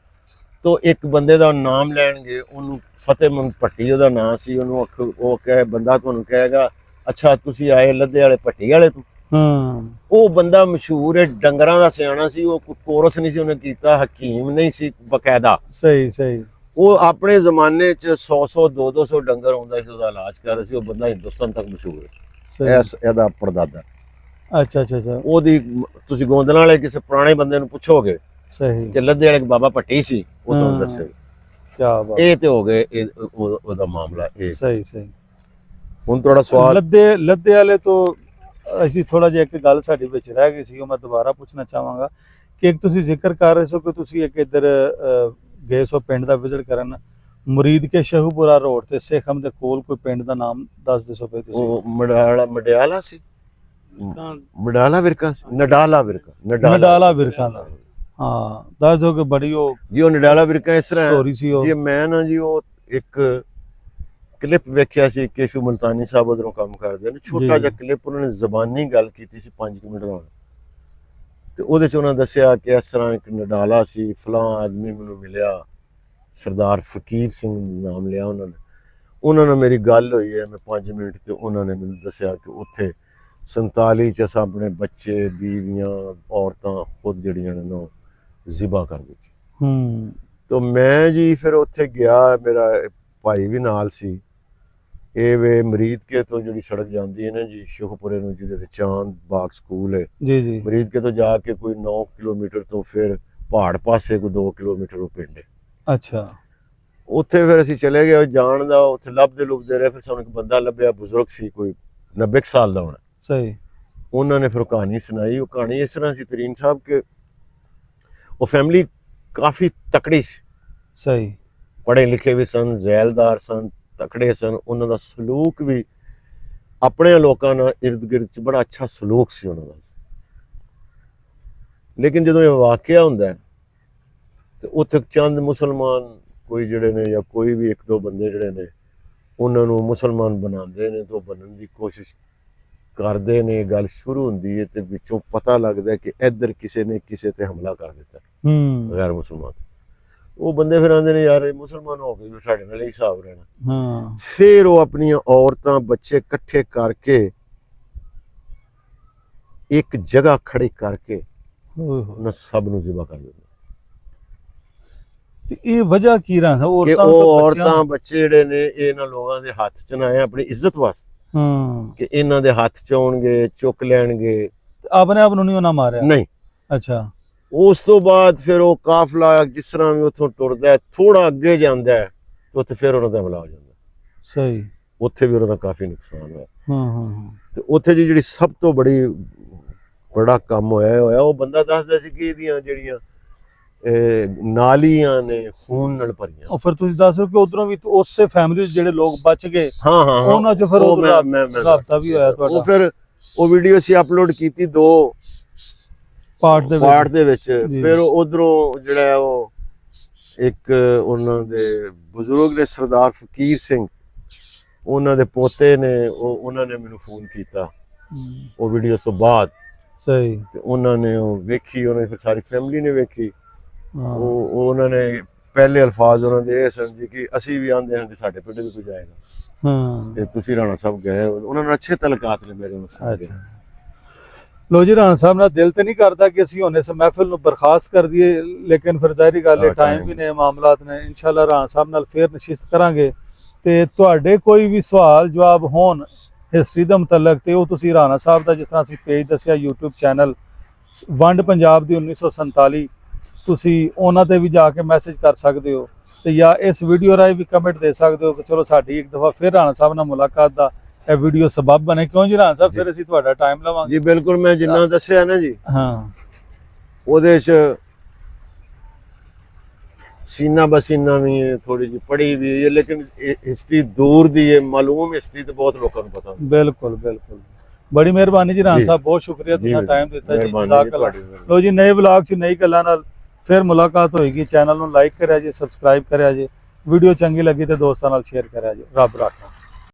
ਤੋਂ ਇੱਕ ਬੰਦੇ ਦਾ ਨਾਮ ਲੈਣਗੇ ਉਹਨੂੰ ਫਤਿਹਮੰਦ ਪੱਟੀ ਉਹਦਾ ਨਾਮ ਸੀ ਉਹਨੂੰ ਉਹ ਕਹੇ ਬੰਦਾ ਤੁਹਾਨੂੰ ਕਹੇਗਾ ਅੱਛਾ ਤੁਸੀਂ ਆਏ ਲੱਦੇ ਵਾਲੇ ਪੱਟੀ ਵਾਲੇ ਤੋਂ। ਹਾਂ। ਉਹ ਬੰਦਾ ਮਸ਼ਹੂਰ ਹੈ ਡੰਗਰਾਂ ਦਾ ਸਿਆਣਾ ਸੀ ਉਹ ਕੋਰਸ ਨਹੀਂ ਸੀ ਉਹਨੇ ਕੀਤਾ ਹਕੀਮ ਨਹੀਂ ਸੀ ਬਕਾਇਦਾ। ਸਹੀ ਸਹੀ। ਉਹ ਆਪਣੇ ਜ਼ਮਾਨੇ 'ਚ 100 100 200 200 ਡੰਗਰ ਹੁੰਦਾ ਸੀ ਉਹਦਾ ਇਲਾਜ ਕਰ ਰਿਹਾ ਸੀ ਉਹ ਬੰਦਾ ਹਿੰਦੁਸਤਾਨ ਤੱਕ ਮਸ਼ਹੂਰ ਹੈ। ਐਸ ਇਹਦਾ ਪਰਦਾਦਾ ਅੱਛਾ ਅੱਛਾ ਅੱਛਾ। ਉਹਦੀ ਤੁਸੀਂ ਗੋਂਦਲਾਂ ਵਾਲੇ ਕਿਸੇ ਪੁਰਾਣੇ ਬੰਦੇ ਨੂੰ ਪੁੱਛੋਗੇ ਸਹੀ। ਕਿ ਲੱਦੇ ਵਾਲੇ ਬਾਬਾ ਪੱਟੀ ਸੀ ਹਾਂ। ਦੱਸੇ। ਕੀ ਬਾਤ। ਇਹ ਤੇ ਹੋ ਗਏ ਇਹ ਉਹ- ਉਹਦਾ ਮਾਮਲਾ ਇਹ। ਸਹੀ ਸਹੀ। ਹੁਣ ਤੁਹਾਡਾ ਸਵਾਲ ਲੱਦੇ ਲੱਦੇ ਵਾਲੇ ਤੋਂ ਅਸੀਂ ਥੋੜਾ ਜਿਹਾ ਇੱਕ ਗੱਲ ਸਾਡੀ ਵਿੱਚ ਰਹਿ ਗਈ ਸੀ ਉਹ ਮੈਂ ਦੁਬਾਰਾ ਪੁੱਛਣਾ ਚਾਹਾਂਗਾ ਕਿ ਇੱਕ ਤੁਸੀਂ ਜ਼ਿਕਰ ਕਰ ਰਹੇ ਸੋ ਕਿ ਤੁਸੀਂ ਇੱਕ ਇੱਧਰ ਗਏ ਸੋ ਪਿੰਡ ਦਾ ਵਿਜ਼ਿਟ ਕਰਨ ਮੁਰੀਦ ਕੇ ਸ਼ਹੂਪੁਰਾ ਰੋਡ ਤੇ ਸੇਖਮ ਦੇ ਕੋਲ ਕੋਈ ਪਿੰਡ ਦਾ ਨਾਮ ਦੱਸ ਦਿਸੋ ਪਏ ਤੁਸੀਂ? ਉਹ ਮਡਾਲਾ ਮਡਿਆਲਾ ਸੀ? ਮਡਾਲਾ ਵਿਰਕਾ ਸੀ? ਨਡਾਲਾ ਵਿਰਕਾ ਨਡਾਲਾ। ਵਿਰਕਾਂ। ਦਾ। ਹਾਂ ਦੱਸ ਦਿਓ ਕਿ ਬੜੀ ਉਹ ਜੀ ਉਹ ਨਡਾਲਾ ਵਿਰਕਾ ਇਸ ਤਰ੍ਹਾਂ ਸਟੋਰੀ ਸੀ ਉਹ। ਜੀ ਮੈਂ ਨਾ ਜੀ ਉਹ ਇੱਕ ਕਲਿੱਪ ਵੇਖਿਆ ਸੀ ਕੇਸ਼ੂ ਮਲਤਾਨੀ ਸਾਹਿਬ ਉਧਰੋਂ ਕੰਮ ਕਰਦੇ ਨੇ। ਛੋਟਾ। ਜਿਹਾ ਕਲਿੱਪ ਉਹਨਾਂ ਨੇ ਜ਼ਬਾਨੀ ਗੱਲ ਕੀਤੀ ਸੀ 5 ਮਿੰਟ ਦਾ ਤੇ ਉਹਦੇ ਚ ਉਹਨਾਂ ਦੱਸਿਆ ਕਿ ਇਸ ਤਰ੍ਹਾਂ ਇੱਕ ਨਡਾਲਾ ਸੀ ਫਲਾਂ ਆਦਮੀ ਮੈਨੂੰ ਮਿਲਿਆ ਸਰਦਾਰ ਫਕੀਰ ਸਿੰਘ ਨਾਮ ਲਿਆ ਉਹਨਾਂ ਨੇ। ਉਹਨਾਂ ਨਾਲ ਮੇਰੀ ਗੱਲ ਹੋਈ ਹੈ ਮੈਂ 5 ਮਿੰਟ ਤੇ ਉਹਨਾਂ ਨੇ ਮੈਨੂੰ ਦੱਸਿਆ ਕਿ ਉੱਥੇ 47 ਚ ਅਸਾਂ ਆਪਣੇ ਬੱਚੇ ਬੀਵੀਆਂ ਔਰਤਾਂ ਖੁਦ ਜਿਹੜੀਆਂ ਨੇ ਨਾ ਜ਼ਿਬਾ ਕਰ ਦਿੱਤੀ। ਹੂੰ। ਤੋ ਮੈਂ ਜੀ ਫਿਰ ਉੱਥੇ ਗਿਆ ਮੇਰਾ ਭਾਈ ਵੀ ਨਾਲ ਸੀ। ਇਹ ਵੇ ਮਰੀਦਕੇ ਤੋਂ ਜਿਹੜੀ ਸੜਕ ਜਾਂਦੀ ਹੈ ਨਾ ਜੀ ਸ਼ੁਖਪੁਰੇ ਨੂੰ ਜਿਹਦੇ ਤੇ ਚਾਂਦ ਬਾਗ ਸਕੂਲ ਹੈ। ਜੀ ਜੀ। ਮਰੀਦਕੇ ਤੋਂ ਜਾ ਕੇ ਕੋਈ 9 ਕਿਲੋਮੀਟਰ ਤੋਂ ਫਿਰ ਪਹਾੜ ਪਾਸੇ ਕੋਈ 2 ਕਿਲੋਮੀਟਰ ਉਹ ਪਿੰਡ ਹੈ। ਅੱਛਾ। ਉੱਥੇ ਫਿਰ ਅਸੀਂ ਚਲੇ ਗਏ ਜਾਣ ਦਾ ਉੱਥੇ ਲੱਭਦੇ ਲੁਭਦੇ ਰਹੇ ਫਿਰ ਸਾਨੂੰ ਇੱਕ ਬੰਦਾ ਲੱਭਿਆ ਬਜ਼ੁਰਗ ਸੀ ਕੋਈ 90 ਕੁ ਸਾਲ ਦਾ ਹੋਣਾ। ਸਹੀ। ਉਹਨਾਂ ਨੇ ਫਿਰ ਕਹਾਣੀ ਸੁਣਾਈ। ਉਹ ਕਹਾਣੀ ਇਸ ਤਰ੍ਹਾਂ ਸੀ ਤਰੀਨ ਸਾਹਿਬ ਕਿ ਉਹ ਫੈਮਿਲੀ ਕਾਫੀ ਤਕੜੀ ਸੀ। ਸਹੀ। ਪੜ੍ਹੇ ਲਿਖੇ ਵੀ ਸਨ ਜ਼ੈਲਦਾਰ ਸਨ ਤਕੜੇ ਸਨ। ਉਹਨਾਂ ਦਾ ਸਲੂਕ ਵੀ ਆਪਣੇ ਲੋਕਾਂ ਨਾਲ ਇਰਦ ਗਿਰਦ ਚ ਬੜਾ ਅੱਛਾ ਸਲੂਕ ਸੀ ਉਹਨਾਂ ਦਾ। ਲੇਕਿਨ ਜਦੋਂ ਇਹ ਵਾਕਿਆ ਹੁੰਦਾ ਹੈ, ਤੇ ਉੱਥੇ ਚੰਦ ਮੁਸਲਮਾਨ ਕੋਈ ਜਿਹੜੇ ਨੇ ਜਾਂ ਕੋਈ ਵੀ ਇੱਕ ਦੋ ਬੰਦੇ ਜਿਹੜੇ ਨੇ ਉਹਨਾਂ ਨੂੰ ਮੁਸਲਮਾਨ ਬਣਾਉਂਦੇ ਨੇ ਤੋਂ ਬਣਨ ਦੀ ਕੋਸ਼ਿਸ਼ ਕਰਦੇ ਨੇ ਗੱਲ ਸ਼ੁਰੂ ਹੁੰਦੀ ਹੈ ਤੇ ਵਿੱਚੋਂ ਪਤਾ ਲੱਗਦਾ ਕਿ ਇੱਧਰ ਕਿਸੇ ਨੇ ਕਿਸੇ ਤੇ ਹਮਲਾ ਕਰ ਦਿੱਤਾ। ਹੂੰ। ਗੈਰ ਮੁਸਲਮਾਨ। ਉਹ ਬੰਦੇ ਫਿਰ ਆਂਦੇ ਨੇ ਯਾਰ ਇਹ ਮੁਸਲਮਾਨ ਹੋ ਵੀ ਸਾਡੇ ਨਾਲ ਹੀ ਹਿਸਾਬ ਰਹਿਣਾ। ਹਾਂ। ਫਿਰ ਉਹ ਆਪਣੀਆਂ ਔਰਤਾਂ ਬੱਚੇ ਇਕੱਠੇ ਕਰਕੇ ਇੱਕ ਜਗ੍ਹਾ ਖੜੀ ਕਰਕੇ। ਉਹਨਾਂ ਸਭ ਨੂੰ ਜ਼ਿਬਾ ਕਰ ਦਿੰਦੇ ਤੇ ਇਹ ਵਜ੍ਹਾ ਕੀ ਰਹਾ ਕਿ ਔਰਤਾਂ ਔਰਤਾਂ ਬੱਚੇ ਜਿਹੜੇ ਨੇ ਇਹ ਇਹਨਾਂ ਲੋਕਾਂ ਦੇ ਹੱਥ ਚ ਨਾ ਆਏ ਆਪਣੀ ਇੱਜ਼ਤ ਵਾਸਤੇ। ਹਾਂ। ਕਿ ਇਹਨਾਂ ਦੇ ਹੱਥ ਚ ਆਉਣਗੇ ਚੁੱਕ ਲੈਣਗੇ। ਆਪਣੇ ਆਪ ਨੂੰ ਨਹੀਂ ਉਹਨਾਂ ਮਾਰਿਆ? ਨਹੀਂ। ਅੱਛਾ। ਉਸ ਤੋਂ ਬਾਅਦ ਫਿਰ ਉਹ ਕਾਫਲਾ ਜਿਸ ਤਰ੍ਹਾਂ ਵੀ ਉੱਥੋਂ ਟੁਰਦਾ ਥੋੜਾ ਅੱਗੇ ਜਾਂਦਾ ਹੈ ਉੱਥੇ ਫਿਰ ਉਹਨਾਂ ਦਾ ਹਮਲਾ ਹੋ ਜਾਂਦਾ ਸਹੀ। ਉੱਥੇ ਵੀ ਉਹਨਾਂ ਦਾ ਕਾਫੀ ਨੁਕਸਾਨ ਹੋਇਆ। ਹਾਂ ਹਾਂ। ਤੇ ਉੱਥੇ ਦੀ ਜਿਹੜੀ ਸਭ ਤੋਂ ਬੜੀ ਬੜਾ ਕੰਮ ਹੋਇਆ ਹੋਇਆ ਉਹ ਬੰਦਾ ਦੱਸਦਾ ਸੀ ਕਿ ਇਹਦੀਆਂ ਜਿਹੜੀਆਂ ਨਾਲੀਆਂ ਨੇ ਖੂਨ ਨਾਲ ਭਰੀਆਂ। ਉਹ ਫਿਰ ਤੁਸੀਂ ਦੱਸ ਰਹੇ ਹੋ ਕਿ ਉਧਰੋਂ ਵੀ ਉਸੇ ਫੈਮਿਲੀ ਜਿਹੜੇ ਲੋਕ ਬਚ ਗਏ ਹਾਂ ਹਾਂ ਉਹਨਾਂ 'ਚ ਫਿਰ ਉਹ ਰਾਬਤਾ ਵੀ ਹੋਇਆ ਤੁਹਾਡਾ। ਉਹ ਫਿਰ ਉਹ ਵੀਡੀਓ ਸੀ ਅਪਲੋਡ ਕੀਤੀ ਦੋ ਪਾਰਟ ਦੇ ਪਾਰਟ ਦੇ ਵਿੱਚ। ਫਿਰ ਉਧਰੋਂ ਜਿਹੜਾ ਉਹ ਇੱਕ ਉਹਨਾਂ ਦੇ ਬਜ਼ੁਰਗ ਨੇ ਸਰਦਾਰ ਫਕੀਰ ਸਿੰਘ ਉਹਨਾਂ ਦੇ ਪੋਤੇ ਨੇ ਉਹ ਉਹਨਾਂ ਨੇ ਮੈਨੂੰ ਫੋਨ ਕੀਤਾ। ਉਹ ਵੀਡੀਓ ਤੋਂ ਬਾਅਦ ਸਹੀ। ਤੇ ਉਹਨਾਂ ਨੇ ਉਹ ਵੇਖੀ ਉਹਨੇ ਫਿਰ ਸਾਰੀ ਫੈਮਿਲੀ ਨੇ ਵੇਖੀ। ਉਹ ਉਹ ਉਹਨਾਂ ਨੇ ਪਹਿਲੇ ਅਲਫਾਜ਼ ਉਹਨਾਂ ਦੇ ਇਹ ਸਨ ਜੀ ਕਿ ਅਸੀਂ ਵੀ ਆਂਦੇ ਹਾਂ ਕਿ ਸਾਡੇ ਪਿੰਡ ਵੀ ਕੋਈ ਜਾਏਗਾ। ਹਾਂ। ਤੇ ਤੁਸੀਂ ਰਾਣਾ ਸਾਹਿਬ ਗਏ। ਉਹਨਾਂ ਨਾਲ ਅੱਛੇ ਤਲਕਾਤ ਨੇ ਮੇਰੇ ਨਾਲ ਅੱਛਾ। ਲੋ ਜੀ ਰਾਣਾ ਸਾਹਿਬ ਨਾਲ ਦਿਲ ਤੇ ਨਹੀਂ ਕਰਦਾ ਕਿ ਅਸੀਂ ਹੁਣ ਇਸ ਮਹਿਫਿਲ ਨੂੰ ਬਰਖਾਸਤ ਕਰ ਦਈਏ ਲੇਕਿਨ ਫਿਰ ਜ਼ਾਹਿਰੀ ਗੱਲ ਹੈ ਟਾਈਮ ਵੀ ਨੇ ਮਾਮਲਾਤ ਨੇ ਇਨਸ਼ਾਅੱਲਾ ਰਾਣਾ ਸਾਹਿਬ ਨਾਲ ਫੇਰ ਨਸ਼ਿਸਤ ਕਰਾਂਗੇ। ਤੇ ਤੁਹਾਡੇ ਕੋਈ ਵੀ ਸਵਾਲ ਜਵਾਬ ਹੋਣ ਹਿਸਟਰੀ ਦੇ ਮੁਤਲਕ ਤੇ ਉਹ ਤੁਸੀਂ ਰਾਣਾ ਸਾਹਿਬ ਦਾ ਜਿਸ ਤਰ੍ਹਾਂ ਅਸੀਂ ਪੇਜ ਦੱਸਿਆ YouTube ਚੈਨਲ ਵੰਡ ਪੰਜਾਬ ਦੀ 1947 ਤੁਸੀਂ ਉਹਨਾਂ ਤੇ ਵੀ ਜਾ ਕੇ ਮੈਸੇਜ ਕਰ ਸਕਦੇ ਹੋ ਤੇ ਜਾਂ ਇਸ ਵੀਡੀਓ ਰਾਹੀਂ ਵੀ ਕਮੈਂਟ ਦੇ ਸਕਦੇ ਹੋ ਕਿ ਚਲੋ ਸਾਡੀ ਇੱਕ ਦਫਾ ਫਿਰ ਰਾਣਾ ਸਾਹਿਬ ਨਾਲ ਮੁਲਾਕਾਤ ਦਾ ਇਹ ਵੀਡੀਓ ਸਬਬ ਬਣੇ। ਕਿਉਂ ਜੀ ਰਾਣਾ ਸਾਹਿਬ ਫਿਰ ਅਸੀਂ ਤੁਹਾਡਾ ਟਾਈਮ ਲਵਾਂਗੇ। ਜੀ ਬਿਲਕੁਲ ਮੈਂ ਜਿੰਨਾ ਦੱਸਿਆ ਨਾ ਜੀ। ਹਾਂ। ਉਹਦੇ ਚ ਸੀਨਾ ਬਸੀਨਾ ਵੀ ਹੈ ਥੋੜੀ ਜਿਹੀ ਪੜੀ ਵੀ ਹੈ ਲੇਕਿਨ ਹਿਸਟਰੀ ਦੂਰ ਦੀ ਹੈ ਮਾਲੂਮ ਹਿਸਟਰੀ ਤੇ ਬਹੁਤ ਲੋਕਾਂ ਨੂੰ ਪਤਾ ਬਿਲਕੁਲ ਬਿਲਕੁਲ। ਬੜੀ ਮਿਹਰਬਾਨੀ ਜੀ ਰਾਣਾ ਜੀ। ਸਾਹਿਬ ਬਹੁਤ ਸ਼ੁਕਰੀਆ ਤੁਸੀਂ ਟਾਈਮ ਦਿੱਤਾ ਜੀ ਲੋ ਜੀ ਨਏ ਵਲੌਗ 'ਚ ਨਈ ਗੱਲਾਂ ਨਾਲ ਫਿਰ ਮੁਲਾਕਾਤ ਹੋਏਗੀ। ਚੈਨਲ ਨੂੰ ਲਾਈਕ ਕਰਿਆ ਜੀ ਸਬਸਕ੍ਰਾਈਬ ਕਰਿਆ ਜੀ। ਵੀਡੀਓ ਚੰਗੀ ਲੱਗੀ ਤੇ ਦੋਸਤਾਂ ਨਾਲ ਸ਼ੇਅਰ ਕਰਿਆ ਜੀ। ਰੱਬ ਰਾਖਾ।